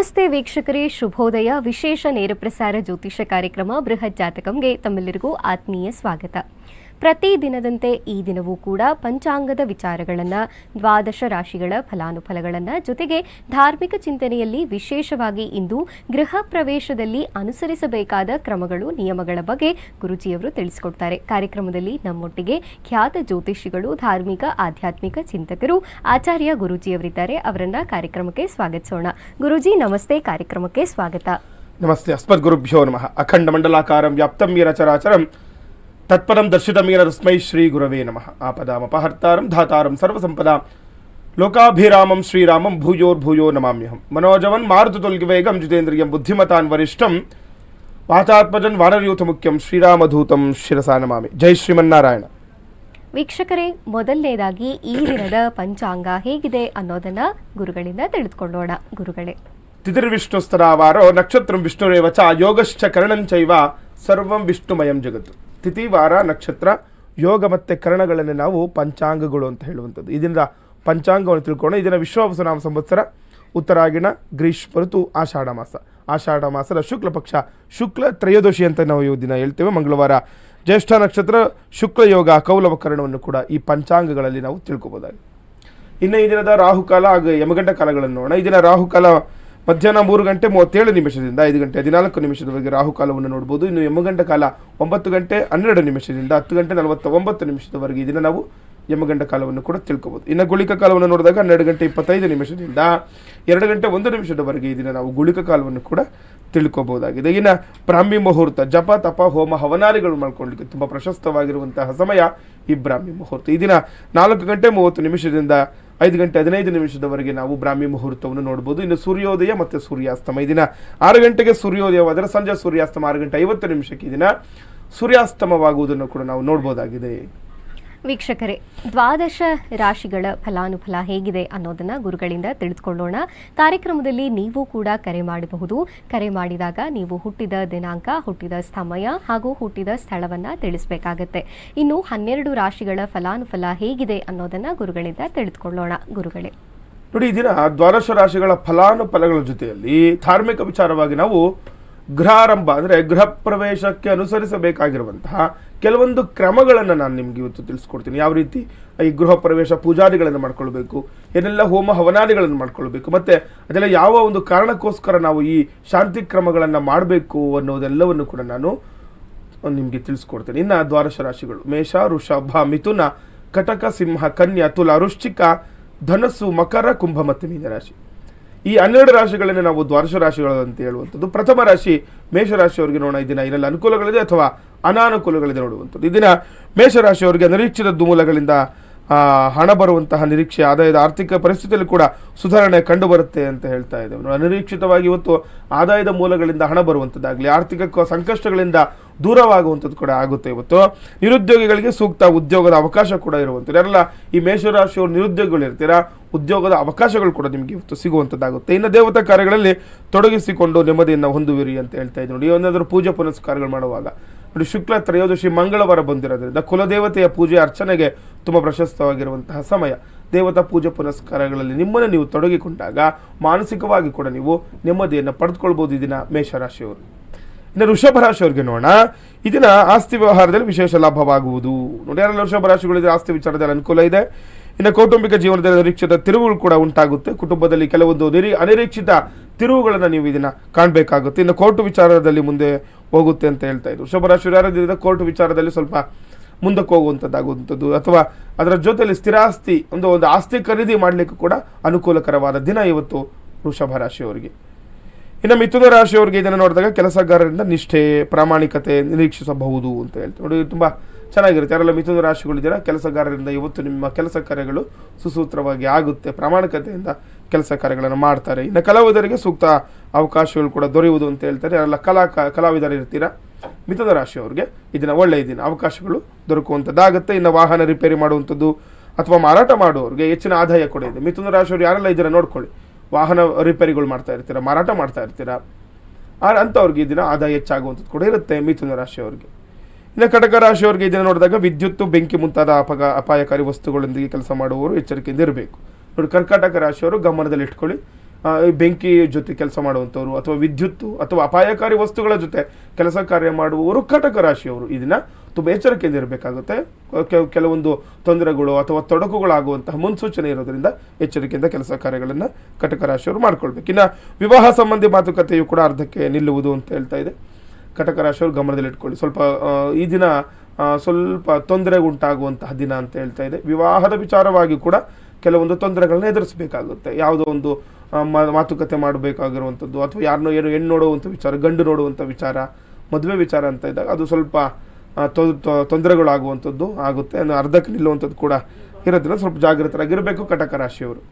ನಮಸ್ತೆ ವೀಕ್ಷಕರೇ. ಶುಭೋದಯ. ವಿಶೇಷ ನೇರ ಪ್ರಸಾರ ಜ್ಯೋತಿಷ ಕಾರ್ಯಕ್ರಮ ಬೃಹತ್ ಜಾತಕಂಗೆ ತಮ್ಮೆಲ್ಲರಿಗೂ ಆತ್ಮೀಯ ಸ್ವಾಗತ. ಪ್ರತಿ ದಿನದಂತೆ ಈ ದಿನವೂ ಕೂಡ ಪಂಚಾಂಗದ ವಿಚಾರಗಳನ್ನು, ದ್ವಾದಶ ರಾಶಿಗಳ ಫಲಾನುಫಲಗಳನ್ನು ಜೊತೆಗೆ ಧಾರ್ಮಿಕ ಚಿಂತನೆಯಲ್ಲಿ ವಿಶೇಷವಾಗಿ ಇಂದು ಗೃಹ ಪ್ರವೇಶದಲ್ಲಿ ಅನುಸರಿಸಬೇಕಾದ ಕ್ರಮಗಳು, ನಿಯಮಗಳ ಬಗ್ಗೆ ಗುರುಜಿಯವರು ತಿಳಿಸಿಕೊಡ್ತಾರೆ. ಕಾರ್ಯಕ್ರಮದಲ್ಲಿ ನಮ್ಮೊಟ್ಟಿಗೆ ಖ್ಯಾತ ಜ್ಯೋತಿಷಿಗಳು, ಧಾರ್ಮಿಕ, ಆಧ್ಯಾತ್ಮಿಕ ಚಿಂತಕರು ಆಚಾರ್ಯ ಗುರುಜಿಯವರಿದ್ದಾರೆ. ಅವರನ್ನ ಕಾರ್ಯಕ್ರಮಕ್ಕೆ ಸ್ವಾಗತಿಸೋಣ. ಗುರುಜಿ, ನಮಸ್ತೆ. ಕಾರ್ಯಕ್ರಮಕ್ಕೆ ಸ್ವಾಗತ. ನಮಸ್ತೆ. ಅಸ್ಮದ್ಗುರುಭ್ಯೋ ನಮಃ. ಅಖಂಡ ಮಂಡಲಾಕಾರಂ ವ್ಯಾಪ್ತಂ ಮೀರ ತತ್ಪದಂ ದರ್ಶಿತಮೀರ ತಸ್ಮೈ ಶ್ರೀ ಗುರವೇ ನಮಃ. ಆಪದಾಮಪಹರ್ತಾರಂ ಧಾತಾರಂ ಸರ್ವಸಂಪದಾ. ಲೋಕಾಭಿರಾಮಂ ಶ್ರೀರಾಮಂ ಭೂಯೋರ್ಭೂಯೋ ನಮಾಮ್ಯಹಂ. ಮನೋಜವನ್ ಮಾರುತುಲ್ಗಿವೇಗಂ ಜಿತೇಂದ್ರಿಯಂ ಬುದ್ಧಿಮತಾನ್ ವರಿಷ್ಠಂ. ವಾತಾತ್ಮಜನ್ ವಾನರಯೂಥ ಮುಖ್ಯಂ ಶ್ರೀರಾಮಧೂತಂ ಶಿರಸಾ ನಮಾಮಿ. ಜೈ ಶ್ರೀಮನ್ನಾರಾಯಣ. ವೀಕ್ಷಕರೇ ಮೊದಲನೇದಾಗಿ ಈ ದಿನದ ಪಂಚಾಂಗ ಹೇಗಿದೆ ಅನ್ನೋದನ್ನ ಗುರುಗಳಿಂದ ತಿಳಿದುಕೊಳ್ಳೋಣ ಗುರುಗಳೇ. ತಿಥಿರ್ವಿಷ್ಣುಸ್ತರಾವಾರೋ ನಕ್ಷತ್ರಂ ವಿಷ್ಣುರೇವಚ ಯೋಗಶ್ಚ ಕರ್ಣಂಚೈವ ಸರ್ವಂ ವಿಷ್ಣುಮಯಂ ಜಗತ್ತು. ತಿಥಿ ವಾರ ನಕ್ಷತ್ರ ಯೋಗ ಮತ್ತು ಕರಣಗಳನ್ನು ನಾವು ಪಂಚಾಂಗಗಳು ಅಂತ ಹೇಳುವಂಥದ್ದು. ಇದರಿಂದ ಪಂಚಾಂಗವನ್ನು ತಿಳ್ಕೊಂಡು ಇದನ್ನು ವಿಶ್ವವಸನಾಮ ಸಂವತ್ಸರ ಉತ್ತರಾಗಿಣ ಗ್ರೀಷ್ಮ ಋತು ಆಷಾಢ ಮಾಸ. ಆಷಾಢ ಮಾಸದ ಶುಕ್ಲ ಪಕ್ಷ ಶುಕ್ಲ ತ್ರಯೋದಶಿ ಅಂತ ನಾವು ಈ ದಿನ ಹೇಳ್ತೇವೆ. ಮಂಗಳವಾರ ಜ್ಯೇಷ್ಠ ನಕ್ಷತ್ರ ಶುಕ್ಲ ಯೋಗ ಕೌಲವ ಕರ್ಣವನ್ನು ಕೂಡ ಈ ಪಂಚಾಂಗಗಳಲ್ಲಿ ನಾವು ತಿಳ್ಕೊಬೋದಾಗಿದೆ. ಇನ್ನು ಈ ದಿನದ ರಾಹುಕಾಲ ಹಾಗೂ ಯಮಗಂಡ ಕಾಲಗಳನ್ನು ನೋಡೋಣ. ಈ ದಿನ ರಾಹುಕಾಲ ಮಧ್ಯಾಹ್ನ ಮೂರು ಗಂಟೆ ಮೂವತ್ತೇಳು ನಿಮಿಷದಿಂದ ಐದು ಗಂಟೆ ಹದಿನಾಲ್ಕು ನಿಮಿಷದವರೆಗೆ ರಾಹುಕಾಲವನ್ನು ನೋಡ್ಬೋದು. ಇನ್ನು ಯಮಗಂಡ ಕಾಲ ಒಂಬತ್ತು ಗಂಟೆ ಹನ್ನೆರಡು ನಿಮಿಷದಿಂದ ಹತ್ತು ಗಂಟೆ ನಲವತ್ತ ಒಂಬತ್ತು ನಿಮಿಷದವರೆಗೆ ಇದನ್ನು ನಾವು ಯಮಗಂಡ ಕಾಲವನ್ನು ಕೂಡ ತಿಳ್ಕೊಬೋದು. ಇನ್ನು ಗುಳಿಕ ಕಾಲವನ್ನು ನೋಡಿದಾಗ ಹನ್ನೆರಡು ಗಂಟೆ ಇಪ್ಪತ್ತೈದು ನಿಮಿಷದಿಂದ ಎರಡು ಗಂಟೆ ಒಂದು ನಿಮಿಷದವರೆಗೆ ಇದನ್ನು ನಾವು ಗುಳಿಕ ಕಾಲವನ್ನು ಕೂಡ ತಿಳ್ಕೋಬಹುದಾಗಿದೆ ಇನ್ನು ಬ್ರಾಹ್ಮಿ ಮುಹೂರ್ತ, ಜಪ, ತಪ, ಹೋಮ, ಹವನಾರಿಗಳು ಮಾಡ್ಕೊಳ್ಳಿಕ್ಕೆ ತುಂಬ ಪ್ರಶಸ್ತವಾಗಿರುವಂತಹ ಸಮಯ ಈ ಬ್ರಾಹ್ಮಿ ಮುಹೂರ್ತ. ಈ ದಿನ ನಾಲ್ಕು ಗಂಟೆ ಮೂವತ್ತು ನಿಮಿಷದಿಂದ ಐದು ಗಂಟೆ ಹದಿನೈದು ನಿಮಿಷದವರೆಗೆ ನಾವು ಬ್ರಾಹ್ಮಿ ಮುಹೂರ್ತವನ್ನು ನೋಡ್ಬೋದು. ಇನ್ನು ಸೂರ್ಯೋದಯ ಮತ್ತು ಸೂರ್ಯಾಸ್ತಮ ಈ ದಿನ. ಆರು ಗಂಟೆಗೆ ಸೂರ್ಯೋದಯವಾದರೆ ಸಂಜೆ ಸೂರ್ಯಾಸ್ತಮ ಆರು ಗಂಟೆ ಐವತ್ತು ನಿಮಿಷಕ್ಕೆ ದಿನ ಸೂರ್ಯಾಸ್ತಮವಾಗುವುದನ್ನು ಕೂಡ ನಾವು ನೋಡ್ಬೋದಾಗಿದೆ. ವೀಕ್ಷಕರೇ, ದ್ವಾದಶ ರಾಶಿಗಳ ಫಲಾನುಫಲ ಹೇಗಿದೆ ಅನ್ನೋದನ್ನ ಗುರುಗಳಿಂದ ತಿಳಿದುಕೊಳ್ಳೋಣ. ಕಾರ್ಯಕ್ರಮದಲ್ಲಿ ನೀವು ಕೂಡ ಕರೆ ಮಾಡಬಹುದು. ಕರೆ ಮಾಡಿದಾಗ ನೀವು ಹುಟ್ಟಿದ ದಿನಾಂಕ, ಹುಟ್ಟಿದ ಸಮಯ ಹಾಗೂ ಹುಟ್ಟಿದ ಸ್ಥಳವನ್ನ ತಿಳಿಸಬೇಕಾಗತ್ತೆ. ಇನ್ನು ಹನ್ನೆರಡು ರಾಶಿಗಳ ಫಲಾನುಫಲ ಹೇಗಿದೆ ಅನ್ನೋದನ್ನ ಗುರುಗಳಿಂದ ತಿಳಿದುಕೊಳ್ಳೋಣ. ಗುರುಗಳೇ. ನೋಡಿ ದಿನ ದ್ವಾದಶ ರಾಶಿಗಳ ಫಲಾನುಫಲಗಳ ಜೊತೆಯಲ್ಲಿ ಧಾರ್ಮಿಕ ವಿಚಾರವಾಗಿ ನಾವು ಗೃಹಾರಂಭ, ಅಂದರೆ ಗೃಹ ಪ್ರವೇಶಕ್ಕೆ ಅನುಸರಿಸಬೇಕಾಗಿರುವಂತಹ ಕೆಲವೊಂದು ಕ್ರಮಗಳನ್ನು ನಾನು ನಿಮ್ಗೆ ಇವತ್ತು ತಿಳಿಸ್ಕೊಡ್ತೀನಿ. ಯಾವ ರೀತಿ ಈ ಗೃಹ ಪ್ರವೇಶ ಪೂಜಾದಿಗಳನ್ನು ಮಾಡ್ಕೊಳ್ಬೇಕು, ಏನೆಲ್ಲ ಹೋಮ ಹವನಾದಿಗಳನ್ನು ಮಾಡ್ಕೊಳ್ಬೇಕು, ಮತ್ತೆ ಅದೆಲ್ಲ ಯಾವ ಒಂದು ಕಾರಣಕ್ಕೋಸ್ಕರ ನಾವು ಈ ಶಾಂತಿ ಕ್ರಮಗಳನ್ನು ಮಾಡಬೇಕು ಅನ್ನೋದೆಲ್ಲವನ್ನು ಕೂಡ ನಾನು ನಿಮಗೆ ತಿಳಿಸ್ಕೊಡ್ತೇನೆ. ಇನ್ನು ದ್ವಾದಶ ರಾಶಿಗಳು ಮೇಷ ಋಷಭ ಮಿಥುನ, ಕಟಕ, ಸಿಂಹ, ಕನ್ಯಾ, ತುಲ, ವೃಶ್ಚಿಕ, ಧನಸ್ಸು, ಮಕರ, ಕುಂಭ ಮತ್ತು ಮೀನರಾಶಿ. ಈ ಹನ್ನೆರಡು ರಾಶಿಗಳನ್ನು ನಾವು ದ್ವಾದಶ ರಾಶಿಗಳು ಅಂತ ಹೇಳುವಂಥದ್ದು, ಪ್ರಥಮ ರಾಶಿ ಮೇಷರಾಶಿಯವರಿಗೆ ನೋಡೋಣ. ಈ ದಿನ ಇದರಲ್ಲಿ ಅನುಕೂಲಗಳಿದೆ ಅಥವಾ ಅನಾನುಕೂಲಗಳಿದೆ ನೋಡುವಂಥದ್ದು. ಈ ದಿನ ಮೇಷರಾಶಿಯವರಿಗೆ ಅನಿರೀಕ್ಷಿತ ಮೂಲಗಳಿಂದ ಹಣ ಬರುವಂತಹ ನಿರೀಕ್ಷೆ, ಆದಾಯದ ಆರ್ಥಿಕ ಪರಿಸ್ಥಿತಿಯಲ್ಲಿ ಕೂಡ ಸುಧಾರಣೆ ಕಂಡು ಬರುತ್ತೆ ಅಂತ ಹೇಳ್ತಾ ಇದ್ದೇವೆ. ಅನಿರೀಕ್ಷಿತವಾಗಿ ಇವತ್ತು ಆದಾಯದ ಮೂಲಗಳಿಂದ ಹಣ ಬರುವಂಥದ್ದಾಗಲಿ ಆರ್ಥಿಕ ಸಂಕಷ್ಟಗಳಿಂದ ದೂರವಾಗುವಂಥದ್ದು ಕೂಡ ಆಗುತ್ತೆ ಇವತ್ತು. ನಿರುದ್ಯೋಗಿಗಳಿಗೆ ಸೂಕ್ತ ಉದ್ಯೋಗದ ಅವಕಾಶ ಕೂಡ ಇರುವಂಥದ್ದು. ಯಾರೆಲ್ಲ ಈ ಮೇಷರಾಶಿಯವರು ನಿರುದ್ಯೋಗಿಗಳು ಇರ್ತೀರಾ, ಉದ್ಯೋಗದ ಅವಕಾಶಗಳು ಕೂಡ ನಿಮಗೆ ಇವತ್ತು ಸಿಗುವಂಥದ್ದಾಗುತ್ತೆ. ಇನ್ನು ದೇವತಾ ಕಾರ್ಯಗಳಲ್ಲಿ ತೊಡಗಿಸಿಕೊಂಡು ನೆಮ್ಮದಿಯನ್ನು ಹೊಂದುವಿರಿ ಅಂತ ಹೇಳ್ತಾ ಇದ್ದೀವಿ. ನೋಡಿ, ಏನಾದರೂ ಪೂಜೆ ಪುನಸ್ಕಾರಗಳು ಮಾಡುವಾಗ, ನೋಡಿ, ಶುಕ್ಲ ತ್ರಯೋದಶಿ ಮಂಗಳವಾರ ಬಂದಿರೋದ್ರಿಂದ ಕುಲದೇವತೆಯ ಪೂಜೆ ಅರ್ಚನೆಗೆ ತುಂಬ ಪ್ರಶಸ್ತವಾಗಿರುವಂತಹ ಸಮಯ. ದೇವತಾ ಪೂಜೆ ಪುನಸ್ಕಾರಗಳಲ್ಲಿ ನಿಮ್ಮನ್ನು ನೀವು ತೊಡಗಿಕೊಂಡಾಗ ಮಾನಸಿಕವಾಗಿ ಕೂಡ ನೀವು ನೆಮ್ಮದಿಯನ್ನು ಪಡೆದುಕೊಳ್ಬೋದು ಇದನ್ನ ದಿನ ಮೇಷರಾಶಿಯವರು. ಇನ್ನು ವೃಷಭ ರಾಶಿಯವರಿಗೆ ನೋಡೋಣ. ಇದನ್ನ ಆಸ್ತಿ ವ್ಯವಹಾರದಲ್ಲಿ ವಿಶೇಷ ಲಾಭವಾಗುವುದು. ನೋಡಿ, ಯಾರೆಲ್ಲ ವೃಷಭ ರಾಶಿಗಳಿದ್ರೆ ಆಸ್ತಿ ವಿಚಾರದಲ್ಲಿ ಅನುಕೂಲ ಇದೆ. ಇನ್ನು ಕೌಟುಂಬಿಕ ಜೀವನದಲ್ಲಿ ನಿರೀಕ್ಷಿತ ತಿರುವುಗಳು ಕೂಡ ಉಂಟಾಗುತ್ತೆ. ಕುಟುಂಬದಲ್ಲಿ ಕೆಲವೊಂದು ನಿರೀ, ಅನಿರೀಕ್ಷಿತ ತಿರುವುಗಳನ್ನು ನೀವು ಇದನ್ನು ಕಾಣಬೇಕಾಗುತ್ತೆ. ಇನ್ನು ಕೋರ್ಟ್ ವಿಚಾರದಲ್ಲಿ ಮುಂದೆ ಹೋಗುತ್ತೆ ಅಂತ ಹೇಳ್ತಾ ವೃಷಭ ರಾಶಿ ಯಾರಾದ್ರಿಂದ ಕೋರ್ಟ್ ವಿಚಾರದಲ್ಲಿ ಸ್ವಲ್ಪ ಮುಂದಕ್ಕೆ ಹೋಗುವಂಥದ್ದಾಗುವಂಥದ್ದು ಅಥವಾ ಅದರ ಜೊತೆಯಲ್ಲಿ ಸ್ಥಿರಾಸ್ತಿ ಒಂದು ಒಂದು ಆಸ್ತಿ ಖರೀದಿ ಮಾಡಲಿಕ್ಕೂ ಕೂಡ ಅನುಕೂಲಕರವಾದ ದಿನ ಇವತ್ತು ವೃಷಭ ರಾಶಿಯವರಿಗೆ. ಇನ್ನು ಮಿಥುನ ರಾಶಿಯವರಿಗೆ ಇದನ್ನು ನೋಡಿದಾಗ ಕೆಲಸಗಾರರಿಂದ ನಿಷ್ಠೆ, ಪ್ರಾಮಾಣಿಕತೆ ನಿರೀಕ್ಷಿಸಬಹುದು ಅಂತ ಹೇಳ್ತೀವಿ ನೋಡಿ, ತುಂಬ ಚೆನ್ನಾಗಿರುತ್ತೆ. ಯಾರೆಲ್ಲ ಮಿಥುನ ರಾಶಿಗಳಿದ್ದೀರಾ, ಕೆಲಸಗಾರರಿಂದ ಇವತ್ತು ನಿಮ್ಮ ಕೆಲಸ ಕಾರ್ಯಗಳು ಸುಸೂತ್ರವಾಗಿ ಆಗುತ್ತೆ. ಪ್ರಾಮಾಣಿಕತೆಯಿಂದ ಕೆಲಸ ಕಾರ್ಯಗಳನ್ನು ಮಾಡ್ತಾರೆ. ಇನ್ನು ಕಲಾವಿದರಿಗೆ ಸೂಕ್ತ ಅವಕಾಶಗಳು ಕೂಡ ದೊರೆಯುವುದು ಅಂತ ಹೇಳ್ತಾರೆ. ಯಾರೆಲ್ಲ ಕಲಾ ಕಲಾವಿದರು ಇರ್ತೀರಾ ಮಿಥುನ ರಾಶಿಯವರಿಗೆ ಇದನ್ನ ಒಳ್ಳೆಯ ದಿನ ಅವಕಾಶಗಳು ದೊರಕುವಂಥದ್ದಾಗುತ್ತೆ ಇನ್ನು ವಾಹನ ರಿಪೇರಿ ಮಾಡುವಂಥದ್ದು ಅಥವಾ ಮಾರಾಟ ಮಾಡುವವ್ರಿಗೆ ಹೆಚ್ಚಿನ ಆದಾಯ ಕೂಡ ಇದೆ. ಮಿಥುನ ರಾಶಿಯವರು ಯಾರೆಲ್ಲ ಇದನ್ನ ನೋಡ್ಕೊಳ್ಳಿ. ವಾಹನ ರಿಪೇರಿಗಳು ಮಾಡ್ತಾ ಇರ್ತೀರಾ, ಮಾರಾಟ ಮಾಡ್ತಾ ಇರ್ತೀರಾ, ಆ ಅಂಥವ್ರಿಗೆ ಈ ದಿನ ಆದಾಯ ಹೆಚ್ಚಾಗುವಂಥದ್ದು ಕೂಡ ಇರುತ್ತೆ ಮಿಥುನ ರಾಶಿಯವರಿಗೆ ಇನ್ನು ಕಟಕ ರಾಶಿಯವರಿಗೆ ಇದನ್ನು ನೋಡಿದಾಗ ವಿದ್ಯುತ್ತು, ಬೆಂಕಿ ಮುಂತಾದ ಅಪಗ ಅಪಾಯಕಾರಿ ವಸ್ತುಗಳೊಂದಿಗೆ ಕೆಲಸ ಮಾಡುವವರು ಎಚ್ಚರಿಕೆಯಿಂದ ಇರಬೇಕು. ನೋಡಿ, ಕರ್ಕಾಟಕ ರಾಶಿಯವರು ಗಮನದಲ್ಲಿ ಇಟ್ಕೊಳ್ಳಿ ಈ ಬೆಂಕಿ ಜೊತೆ ಕೆಲಸ ಮಾಡುವಂಥವ್ರು ಅಥವಾ ವಿದ್ಯುತ್ತು ಅಥವಾ ಅಪಾಯಕಾರಿ ವಸ್ತುಗಳ ಜೊತೆ ಕೆಲಸ ಕಾರ್ಯ ಮಾಡುವವರು ಕಟಕ ರಾಶಿಯವರು. ಇದನ್ನ ತುಂಬ ಎಚ್ಚರಿಕೆಯಿಂದ ಇರಬೇಕಾಗುತ್ತೆ. ಕೆಲವೊಂದು ತೊಂದರೆಗಳು ಅಥವಾ ತೊಡಕುಗಳಾಗುವಂತಹ ಮುನ್ಸೂಚನೆ ಇರೋದ್ರಿಂದ ಎಚ್ಚರಿಕೆಯಿಂದ ಕೆಲಸ ಕಾರ್ಯಗಳನ್ನು ಕಟಕ ರಾಶಿಯವರು ಮಾಡ್ಕೊಳ್ಬೇಕು. ಇನ್ನು ವಿವಾಹ ಸಂಬಂಧಿ ಮಾತುಕತೆಯು ಕೂಡ ಅರ್ಧಕ್ಕೆ ನಿಲ್ಲುವುದು ಅಂತ ಹೇಳ್ತಾ ಇದೆ. ಕಟಕ ರಾಶಿಯವರು ಗಮನದಲ್ಲಿ ಇಟ್ಕೊಳ್ಳಿ. ಸ್ವಲ್ಪ ಈ ದಿನ ಸ್ವಲ್ಪ ತೊಂದರೆ ಉಂಟಾಗುವಂತಹ ದಿನ ಅಂತ ಹೇಳ್ತಾ ಇದೆ. ವಿವಾಹದ ವಿಚಾರವಾಗಿ ಕೂಡ ಕೆಲವೊಂದು ತೊಂದರೆಗಳನ್ನ ಎದುರಿಸಬೇಕಾಗುತ್ತೆ. ಯಾವುದೋ ಒಂದು ಮಾತುಕತೆ ಮಾಡಬೇಕಾಗಿರುವಂಥದ್ದು ಅಥವಾ ಯಾರನ್ನೋ ಏನು ಹೆಣ್ಣು ನೋಡುವಂಥ ವಿಚಾರ, ಗಂಡು ನೋಡುವಂಥ ವಿಚಾರ, ಮದುವೆ ವಿಚಾರ ಅಂತ ಇದ್ದಾಗ ಅದು ಸ್ವಲ್ಪ ತೊಂದರೆಗಳಾಗುವಂಥದ್ದು ಆಗುತ್ತೆ. ಅರ್ಧಕ್ಕೆ ನಿಲ್ಲುವಂಥದ್ದು ಕೂಡ ಇರೋದ್ರಿಂದ ಸ್ವಲ್ಪ ಜಾಗೃತರಾಗಿರಬೇಕು ಕಟಕ ರಾಶಿಯವರು.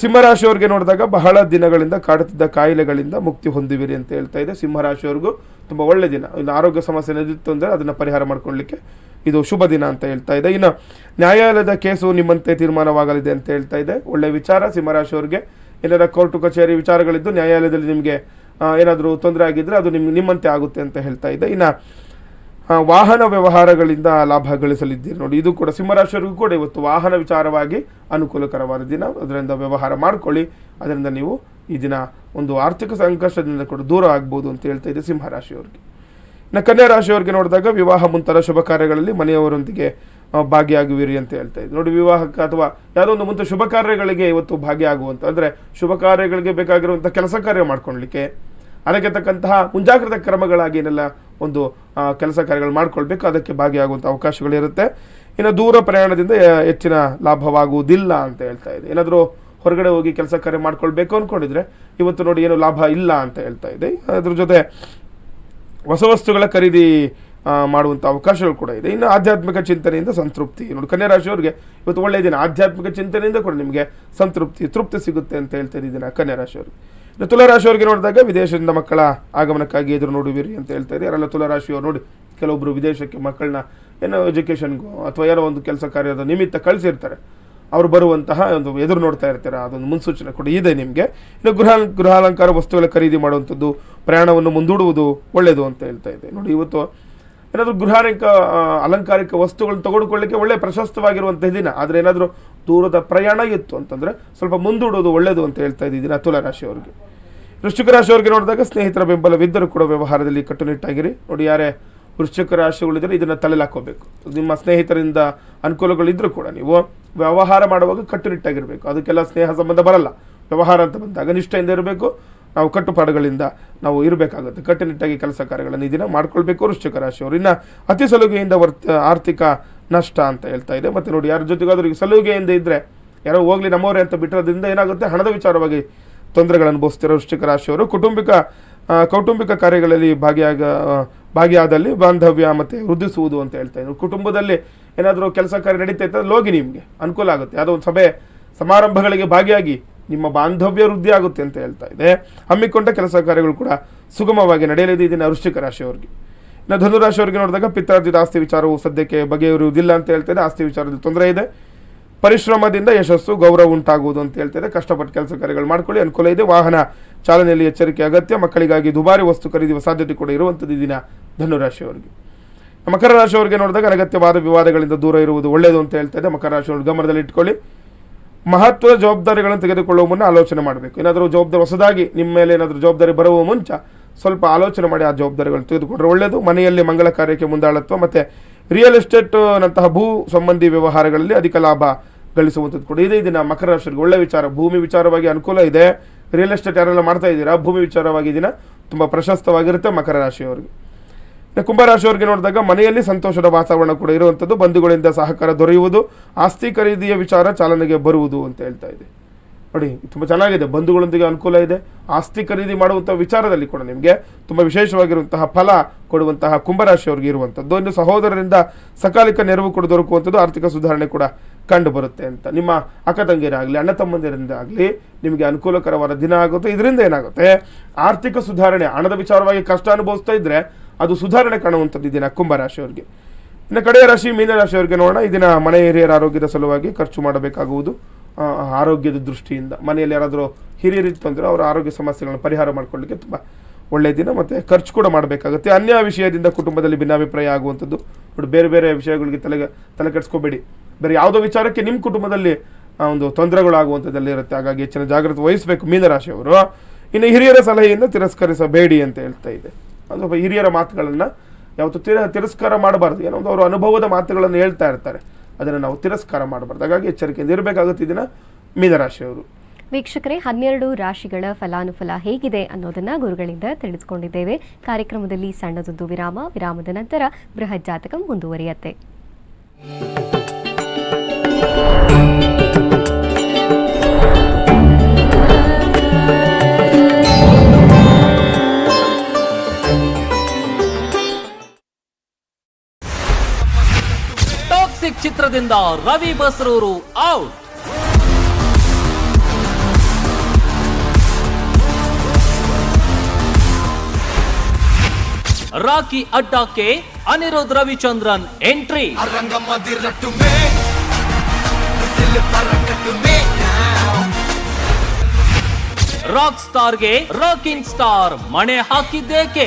ಸಿಂಹರಾಶಿಯವ್ರಿಗೆ ನೋಡಿದಾಗ ಬಹಳ ದಿನಗಳಿಂದ ಕಾಡುತ್ತಿದ್ದ ಕಾಯಿಲೆಗಳಿಂದ ಮುಕ್ತಿ ಹೊಂದಿವಿರಿ ಅಂತ ಹೇಳ್ತಾ ಇದೆ. ಸಿಂಹರಾಶಿಯವ್ರಿಗೂ ತುಂಬ ಒಳ್ಳೆ ದಿನ. ಇನ್ನು ಆರೋಗ್ಯ ಸಮಸ್ಯೆ ಏನಿತ್ತು ಅಂದರೆ ಅದನ್ನು ಪರಿಹಾರ ಮಾಡ್ಕೊಳ್ಳಿಕ್ಕೆ ಇದು ಶುಭ ದಿನ ಅಂತ ಹೇಳ್ತಾ ಇದೆ. ಇನ್ನು ನ್ಯಾಯಾಲಯದ ಕೇಸು ನಿಮ್ಮಂತೆ ತೀರ್ಮಾನವಾಗಲಿದೆ ಅಂತ ಹೇಳ್ತಾ ಇದೆ. ಒಳ್ಳೆ ವಿಚಾರ. ಸಿಂಹರಾಶಿಯವರಿಗೆ ಏನಾರ ಕೋರ್ಟು, ಕಚೇರಿ ವಿಚಾರಗಳಿದ್ದು ನ್ಯಾಯಾಲಯದಲ್ಲಿ ನಿಮಗೆ ಏನಾದರೂ ತೊಂದರೆ ಆಗಿದ್ದರೆ ಅದು ನಿಮ್ಗೆ ನಿಮ್ಮಂತೆ ಆಗುತ್ತೆ ಅಂತ ಹೇಳ್ತಾ ಇದೆ ಇನ್ನು ವಾಹನ ವ್ಯವಹಾರಗಳಿಂದ ಲಾಭ ಗಳಿಸಲಿದ್ದೀರಿ ನೋಡಿ. ಇದು ಕೂಡ ಸಿಂಹರಾಶಿಯವರಿಗೂ ಕೂಡ ಇವತ್ತು ವಾಹನ ವಿಚಾರವಾಗಿ ಅನುಕೂಲಕರವಾದ ದಿನ. ಅದರಿಂದ ವ್ಯವಹಾರ ಮಾಡಿಕೊಳ್ಳಿ. ಅದರಿಂದ ನೀವು ಈ ದಿನ ಒಂದು ಆರ್ಥಿಕ ಸಂಕಷ್ಟದಿಂದ ಕೂಡ ದೂರ ಆಗ್ಬೋದು ಅಂತ ಹೇಳ್ತಾ ಇದೆ ಸಿಂಹರಾಶಿಯವರಿಗೆ. ಇನ್ನು ಕನ್ಯಾ ರಾಶಿಯವರಿಗೆ ನೋಡಿದಾಗ ವಿವಾಹ ಮುಂತಾದ ಶುಭ ಕಾರ್ಯಗಳಲ್ಲಿ ಮನೆಯವರೊಂದಿಗೆ ಭಾಗಿಯಾಗುವಿರಿ ಅಂತ ಹೇಳ್ತಾ ಇದ್ದೀವಿ ನೋಡಿ, ವಿವಾಹಕ್ಕೆ ಅಥವಾ ಯಾವುದೋ ಒಂದು ಮುಂದೆ ಶುಭ ಕಾರ್ಯಗಳಿಗೆ ಇವತ್ತು ಭಾಗಿಯಾಗುವಂಥ ಅಂದರೆ ಶುಭ ಕಾರ್ಯಗಳಿಗೆ ಬೇಕಾಗಿರುವಂಥ ಕೆಲಸ ಕಾರ್ಯ ಮಾಡ್ಕೊಳ್ಳಿಕ್ಕೆ ಅದಕ್ಕೆ ತಕ್ಕಂತಹ ಮುಂಜಾಗ್ರತಾ ಕ್ರಮಗಳಾಗಿ ಏನೆಲ್ಲ ಒಂದು ಕೆಲಸ ಕಾರ್ಯಗಳು ಮಾಡ್ಕೊಳ್ಬೇಕು, ಅದಕ್ಕೆ ಭಾಗಿಯಾಗುವಂಥ ಅವಕಾಶಗಳಿರುತ್ತೆ. ಇನ್ನು ದೂರ ಪ್ರಯಾಣದಿಂದ ಹೆಚ್ಚಿನ ಲಾಭವಾಗುವುದಿಲ್ಲ ಅಂತ ಹೇಳ್ತಾ ಇದೆ. ಏನಾದರೂ ಹೊರಗಡೆ ಹೋಗಿ ಕೆಲಸ ಕಾರ್ಯ ಮಾಡ್ಕೊಳ್ಬೇಕು ಅಂದ್ಕೊಂಡಿದ್ರೆ ಇವತ್ತು ನೋಡಿ ಏನು ಲಾಭ ಇಲ್ಲ ಅಂತ ಹೇಳ್ತಾ ಇದೆ. ಅದ್ರ ಜೊತೆ ಹೊಸ ವಸ್ತುಗಳ ಖರೀದಿ ಮಾಡುವಂಥ ಅವಕಾಶಗಳು ಕೂಡ ಇದೆ. ಇನ್ನು ಆಧ್ಯಾತ್ಮಿಕ ಚಿಂತನೆಯಿಂದ ಸಂತೃಪ್ತಿ. ನೋಡಿ, ಕನ್ಯಾ ರಾಶಿಯವ್ರಿಗೆ ಇವತ್ತು ಒಳ್ಳೆಯ ದಿನ. ಆಧ್ಯಾತ್ಮಿಕ ಚಿಂತನೆಯಿಂದ ಕೂಡ ನಿಮಗೆ ಸಂತೃಪ್ತಿ, ತೃಪ್ತಿ ಸಿಗುತ್ತೆ ಅಂತ ಹೇಳ್ತಾ ಇದ್ದೀನಿ ಕನ್ಯಾ ರಾಶಿಯವ್ರಿಗೆ. ಇನ್ನು ತುಲಾ ರಾಶಿಯವರಿಗೆ ನೋಡಿದಾಗ ವಿದೇಶದಿಂದ ಮಕ್ಕಳ ಆಗಮನಕ್ಕಾಗಿ ಎದುರು ನೋಡುವಿರಿ ಅಂತ ಹೇಳ್ತಾ ಇದೆ ಯಾರೆಲ್ಲ ತುಲಾ ರಾಶಿಯವರು ನೋಡಿ ಕೆಲವೊಬ್ಬರು ವಿದೇಶಕ್ಕೆ ಮಕ್ಕಳನ್ನ ಏನೋ ಎಜುಕೇಷನ್ಗೂ ಅಥವಾ ಏನೋ ಒಂದು ಕೆಲಸ ಕಾರ್ಯದ ನಿಮಿತ್ತ ಕಳಿಸಿರ್ತಾರೆ. ಅವರು ಬರುವಂತಹ ಒಂದು ಎದುರು ನೋಡ್ತಾ ಇರ್ತಾರೆ. ಅದೊಂದು ಮುನ್ಸೂಚನೆ ಕೂಡ ಇದೆ ನಿಮಗೆ. ಇನ್ನು ಗೃಹ, ಗೃಹಾಲಂಕಾರ ವಸ್ತುಗಳ ಖರೀದಿ ಮಾಡುವಂಥದ್ದು ಪ್ರಯಾಣವನ್ನು ಮುಂದೂಡುವುದು ಒಳ್ಳೆಯದು ಅಂತ ಹೇಳ್ತಾ ಇದೆ. ನೋಡಿ, ಇವತ್ತು ಏನಾದರೂ ಗೃಹಾರಿಕ ಅಲಂಕಾರಿಕ ವಸ್ತುಗಳನ್ನು ತಗೊಂಡುಕೊಳ್ಳಿಕ್ಕೆ ಒಳ್ಳೆ ಪ್ರಶಸ್ತವಾಗಿರುವಂಥ ದಿನ. ಆದರೆ ಏನಾದರೂ ದೂರದ ಪ್ರಯಾಣ ಇತ್ತು ಅಂತಂದರೆ ಸ್ವಲ್ಪ ಮುಂದೂಡೋದು ಒಳ್ಳೆಯದು ಅಂತ ಹೇಳ್ತಾ ಇದ್ದೀನಿ ತುಲಾ ರಾಶಿಯವರಿಗೆ ವೃಶ್ಚಿಕ ರಾಶಿಯವರಿಗೆ ನೋಡಿದಾಗ ಸ್ನೇಹಿತರ ಬೆಂಬಲವಿದ್ದರೂ ಕೂಡ ವ್ಯವಹಾರದಲ್ಲಿ ಕಟ್ಟುನಿಟ್ಟಾಗಿರಿ. ನೋಡಿ ಯಾರೇ ವೃಶ್ಚಿಕ ರಾಶಿಗಳಿದ್ರೆ ಇದನ್ನು ತಲೆಯಲ್ಲಿ ಹಾಕೋಬೇಕು ನಿಮ್ಮ ಸ್ನೇಹಿತರಿಂದ ಅನುಕೂಲಗಳಿದ್ದರೂ ಕೂಡ ನೀವು ವ್ಯವಹಾರ ಮಾಡುವಾಗ ಕಟ್ಟುನಿಟ್ಟಾಗಿರಬೇಕು. ಅದಕ್ಕೆಲ್ಲ ಸ್ನೇಹ ಸಂಬಂಧ ಬರಲ್ಲ. ವ್ಯವಹಾರ ಅಂತ ಬಂದಾಗ ನಿಷ್ಠೆಯಿಂದ ಇರಬೇಕು. ನಾವು ಕಟ್ಟುಪಾಡುಗಳಿಂದ ನಾವು ಇರಬೇಕಾಗುತ್ತೆ. ಕಟ್ಟುನಿಟ್ಟಾಗಿ ಕೆಲಸ ಕಾರ್ಯಗಳನ್ನು ಈ ದಿನ ಮಾಡ್ಕೊಳ್ಬೇಕು ವೃಶ್ಚಿಕ ರಾಶಿಯವರು ಇನ್ನು ಅತಿ ಸಲುಗೆಯಿಂದ ವರ್ತ, ಆರ್ಥಿಕ ನಷ್ಟ ಅಂತ ಹೇಳ್ತಾ ಇದೆ. ಮತ್ತು ನೋಡಿ, ಯಾರ ಜೊತೆಗಾದ್ರೂ ಸಲುಗೆಯಿಂದ ಇದ್ದರೆ ಯಾರೋ ಹೋಗ್ಲಿ ನಮ್ಮವರೇ ಅಂತ ಬಿಟ್ಟಿರೋದ್ರಿಂದ ಏನಾಗುತ್ತೆ? ಹಣದ ವಿಚಾರವಾಗಿ ತೊಂದರೆಗಳನ್ನು ಅನುಭವಿಸ್ತಿರೋ ವೃಶ್ಚಿಕ ರಾಶಿಯವರು ಕುಟುಂಬಿಕ ಕೌಟುಂಬಿಕ ಕಾರ್ಯಗಳಲ್ಲಿ ಭಾಗಿಯಾಗ ಭಾಗಿಯಾದಲ್ಲಿ ಬಾಂಧವ್ಯ ಮತ್ತು ವೃದ್ಧಿಸುವುದು ಅಂತ ಹೇಳ್ತಾ ಇದ್ರು. ಕುಟುಂಬದಲ್ಲಿ ಏನಾದರೂ ಕೆಲಸ ಕಾರ್ಯ ನಡೀತಾ ಇತ್ತು ಲೋಗಿ ನಿಮಗೆ. ಅನುಕೂಲ ಆಗುತ್ತೆ. ಯಾವುದೋ ಒಂದು ಸಭೆ, ಸಮಾರಂಭಗಳಿಗೆ ಭಾಗಿಯಾಗಿ ನಿಮ್ಮ ಬಾಂಧವ್ಯ ವೃದ್ಧಿ ಆಗುತ್ತೆ ಅಂತ ಹೇಳ್ತಾ ಇದೆ. ಹಮ್ಮಿಕೊಂಡ ಕೆಲಸ ಕಾರ್ಯಗಳು ಕೂಡ ಸುಗಮವಾಗಿ ನಡೆಯಲಿದೆ. ಇದನ್ನು ವೃಶ್ಚಿಕ ರಾಶಿಯವರಿಗೆ ಇನ್ನು ಧನುರಾಶಿಯವರಿಗೆ ನೋಡಿದಾಗ ಪಿತ್ರಾರ್ಜಿತ ಆಸ್ತಿ ವಿಚಾರವು ಸದ್ಯಕ್ಕೆ ಬಗೆಹರಿಯುವುದಿಲ್ಲ ಅಂತ ಹೇಳ್ತಾ ಇದೆ. ಆಸ್ತಿ ವಿಚಾರದಲ್ಲಿ ತೊಂದರೆ ಇದೆ. ಪರಿಶ್ರಮದಿಂದ ಯಶಸ್ಸು, ಗೌರವ ಉಂಟಾಗುವುದು ಅಂತ ಇದೆ. ಕಷ್ಟಪಟ್ಟು ಕೆಲಸ ಕಾರ್ಯಗಳು ಮಾಡ್ಕೊಳ್ಳಿ. ಅನುಕೂಲ ಇದೆ. ವಾಹನ ಚಾಲನೆಯಲ್ಲಿ ಎಚ್ಚರಿಕೆ ಅಗತ್ಯ. ಮಕ್ಕಳಿಗಾಗಿ ದುಬಾರಿ ವಸ್ತು ಖರೀದಿಸುವ ಸಾಧ್ಯತೆ ಕೂಡ ಇರುವಂಥದ್ದು ದಿನ ಧನುರಾಶಿಯವರಿಗೆ ಮಕರ ರಾಶಿಯವರಿಗೆ ನೋಡಿದಾಗ ಅನಗತ್ಯವಾದ ವಿವಾದಗಳಿಂದ ದೂರ ಇರುವುದು ಒಳ್ಳೆಯದು ಅಂತ ಹೇಳ್ತಾ ಇದೆ. ಮಕರ ರಾಶಿಯವರು ಗಮನದಲ್ಲಿ ಇಟ್ಕೊಳ್ಳಿ. ಮಹತ್ವದ ಜವಾಬ್ದಾರಿಗಳನ್ನು ತೆಗೆದುಕೊಳ್ಳುವ ಮುನ್ನ ಆಲೋಚನೆ ಮಾಡಬೇಕು. ಏನಾದರೂ ಜವಾಬ್ದಾರಿ ಹೊಸದಾಗಿ ನಿಮ್ಮ ಮೇಲೆ ಏನಾದರೂ ಜವಾಬ್ದಾರಿ ಬರುವ ಮುಂಚೆ ಸ್ವಲ್ಪ ಆಲೋಚನೆ ಮಾಡಿ ಆ ಜವಾಬ್ದಾರಿಗಳನ್ನು ತೆಗೆದುಕೊಂಡ್ರೆ ಒಳ್ಳೆಯದು ಮನೆಯಲ್ಲಿ ಮಂಗಳ ಕಾರ್ಯಕ್ಕೆ ಮುಂದಾಳತ್ವ ಮತ್ತು ರಿಯಲ್ ಎಸ್ಟೇಟ್ ನಂತಹ ಭೂ ಸಂಬಂಧಿ ವ್ಯವಹಾರಗಳಲ್ಲಿ ಅಧಿಕ ಲಾಭ ಗಳಿಸುವಂಥದ್ದು ಕೂಡ ಇದೇ. ದಿನ ಮಕರ ರಾಶಿಗೆ ಒಳ್ಳೆ ವಿಚಾರ. ಭೂಮಿ ವಿಚಾರವಾಗಿ ಅನುಕೂಲ ಇದೆ. ರಿಯಲ್ ಎಸ್ಟೇಟ್ ಯಾರೆಲ್ಲ ಮಾಡ್ತಾ ಇದ್ದೀರಾ? ಭೂಮಿ ವಿಚಾರವಾಗಿ ದಿನ ತುಂಬ ಪ್ರಶಸ್ತವಾಗಿರುತ್ತೆ ಮಕರ ರಾಶಿಯವರಿಗೆ. ಕುಂಭರಾಶಿಯವರಿಗೆ ನೋಡಿದಾಗ ಮನೆಯಲ್ಲಿ ಸಂತೋಷದ ವಾತಾವರಣ ಕೂಡ ಇರುವಂಥದ್ದು, ಬಂಧುಗಳಿಂದ ಸಹಕಾರ ದೊರೆಯುವುದು, ಆಸ್ತಿ ಖರೀದಿಯ ವಿಚಾರ ಚಾಲನೆಗೆ ಬರುವುದು ಅಂತ ಹೇಳ್ತಾ ಇದೆ. ನೋಡಿ, ತುಂಬ ಚೆನ್ನಾಗಿದೆ, ಬಂಧುಗಳೊಂದಿಗೆ ಅನುಕೂಲ ಇದೆ, ಆಸ್ತಿ ಖರೀದಿ ಮಾಡುವಂಥ ವಿಚಾರದಲ್ಲಿ ಕೂಡ ನಿಮಗೆ ತುಂಬ ವಿಶೇಷವಾಗಿರುವಂತಹ ಫಲ ಕೊಡುವಂತಹ ಕುಂಭರಾಶಿಯವರಿಗೆ ಇರುವಂಥದ್ದು. ಇನ್ನು ಸಹೋದರರಿಂದ ಸಕಾಲಿಕ ನೆರವು ಕೂಡ ದೊರಕುವಂಥದ್ದು, ಆರ್ಥಿಕ ಸುಧಾರಣೆ ಕೂಡ ಕಂಡು ಬರುತ್ತೆ ಅಂತ. ನಿಮ್ಮ ಅಕ್ಕ ತಂಗಿಯರಾಗಲಿ ಅಣ್ಣ ತಮ್ಮಂದಿರಿಂದ ಆಗಲಿ ನಿಮಗೆ ಅನುಕೂಲಕರವಾದ ದಿನ ಆಗುತ್ತೆ. ಇದರಿಂದ ಏನಾಗುತ್ತೆ? ಆರ್ಥಿಕ ಸುಧಾರಣೆ, ಹಣದ ವಿಚಾರವಾಗಿ ಕಷ್ಟ ಅನುಭವಿಸ್ತಾ ಇದ್ರೆ ಅದು ಸುಧಾರಣೆ ಕಾಣುವಂಥದ್ದು ಈ ಕುಂಭ ಕುಂಭರಾಶಿಯವರಿಗೆ ಇನ್ನು ಕಡೆಯ ರಾಶಿ ಮೀನರಾಶಿಯವರಿಗೆ ನೋಡೋಣ. ಇದನ್ನು ದಿನ ಮನೆ ಹಿರಿಯರ ಆರೋಗ್ಯದ ಸಲುವಾಗಿ ಖರ್ಚು ಮಾಡಬೇಕಾಗುವುದು. ಆರೋಗ್ಯದ ದೃಷ್ಟಿಯಿಂದ. ಮನೆಯಲ್ಲಿ ಯಾರಾದರೂ ಹಿರಿಯರಿತ್ತು ಅಂದರೆ ಅವರ ಆರೋಗ್ಯ ಸಮಸ್ಯೆಗಳನ್ನು ಪರಿಹಾರ ಮಾಡಿಕೊಳ್ಳಿಕ್ಕೆ ತುಂಬ ಒಳ್ಳೆಯ ದಿನ ಮತ್ತು ಖರ್ಚು ಕೂಡ ಮಾಡಬೇಕಾಗುತ್ತೆ. ಅನ್ಯ ವಿಷಯದಿಂದ ಕುಟುಂಬದಲ್ಲಿ ಭಿನ್ನಾಭಿಪ್ರಾಯ ಆಗುವಂಥದ್ದು. ಬಟ್ ಬೇರೆ ಬೇರೆ ವಿಷಯಗಳಿಗೆ ತಲೆ ತಲೆ ಕೆಡಿಸ್ಕೋಬೇಡಿ. ಬೇರೆ ಯಾವುದೋ ವಿಚಾರಕ್ಕೆ ನಿಮ್ಮ ಕುಟುಂಬದಲ್ಲಿ ಒಂದು ಒಂದು ತೊಂದರೆಗಳಾಗುವಂಥದ್ದಲ್ಲಿ ಇರುತ್ತೆ. ಹಾಗಾಗಿ ಹೆಚ್ಚಿನ ಜಾಗ್ರತೆ ವಹಿಸಬೇಕು ಮೀನರಾಶಿಯವರು ಇನ್ನು ಹಿರಿಯರ ಸಲಹೆಯಿಂದ ತಿರಸ್ಕರಿಸಬೇಡಿ ಅಂತ ಹೇಳ್ತಾ ಇದೆ. ಒಬ್ಬ ಹಿರಿಯರ ಮಾತುಗಳನ್ನು ಯಾವತ್ತು ತಿರ ತಿರಸ್ಕಾರ ಮಾಡಬಾರ್ದು. ಏನೋ ಒಂದು ಅವರು ಅನುಭವದ ಮಾತುಗಳನ್ನು ಹೇಳ್ತಾ ಇರ್ತಾರೆ. ಅದನ್ನು ನಾವು ತಿರಸ್ಕಾರ ಮಾಡಬಾರ್ದು. ಹಾಗಾಗಿ ಎಚ್ಚರಿಕೆಯಿಂದ ಇರಬೇಕಾಗುತ್ತೆ ಇದನ್ನ ಮೀನರಾಶಿಯವರು ವೀಕ್ಷಕರೇ, ಹನ್ನೆರಡು ರಾಶಿಗಳ ಫಲಾನುಫಲ ಹೇಗಿದೆ ಅನ್ನೋದನ್ನ ಗುರುಗಳಿಂದ ತಿಳಿದುಕೊಂಡಿದ್ದೇವೆ. ಕಾರ್ಯಕ್ರಮದಲ್ಲಿ ಸಣ್ಣದೊಂದು ವಿರಾಮ, ವಿರಾಮದ ನಂತರ ಬೃಹತ್ ಜಾತಕ ಮುಂದುವರಿಯತ್ತೆ. Toxic Ravi Basrur out. Rocky ಅಡ್ಡಾಕ್ಕೆ Aniruddha Ravichandran entry. Rock ಸ್ಟಾರ್ಗೆ ರಾಕಿಂಗ್ ಸ್ಟಾರ್ ಮಣೆ ಹಾಕಿದ್ದೇಕೆ?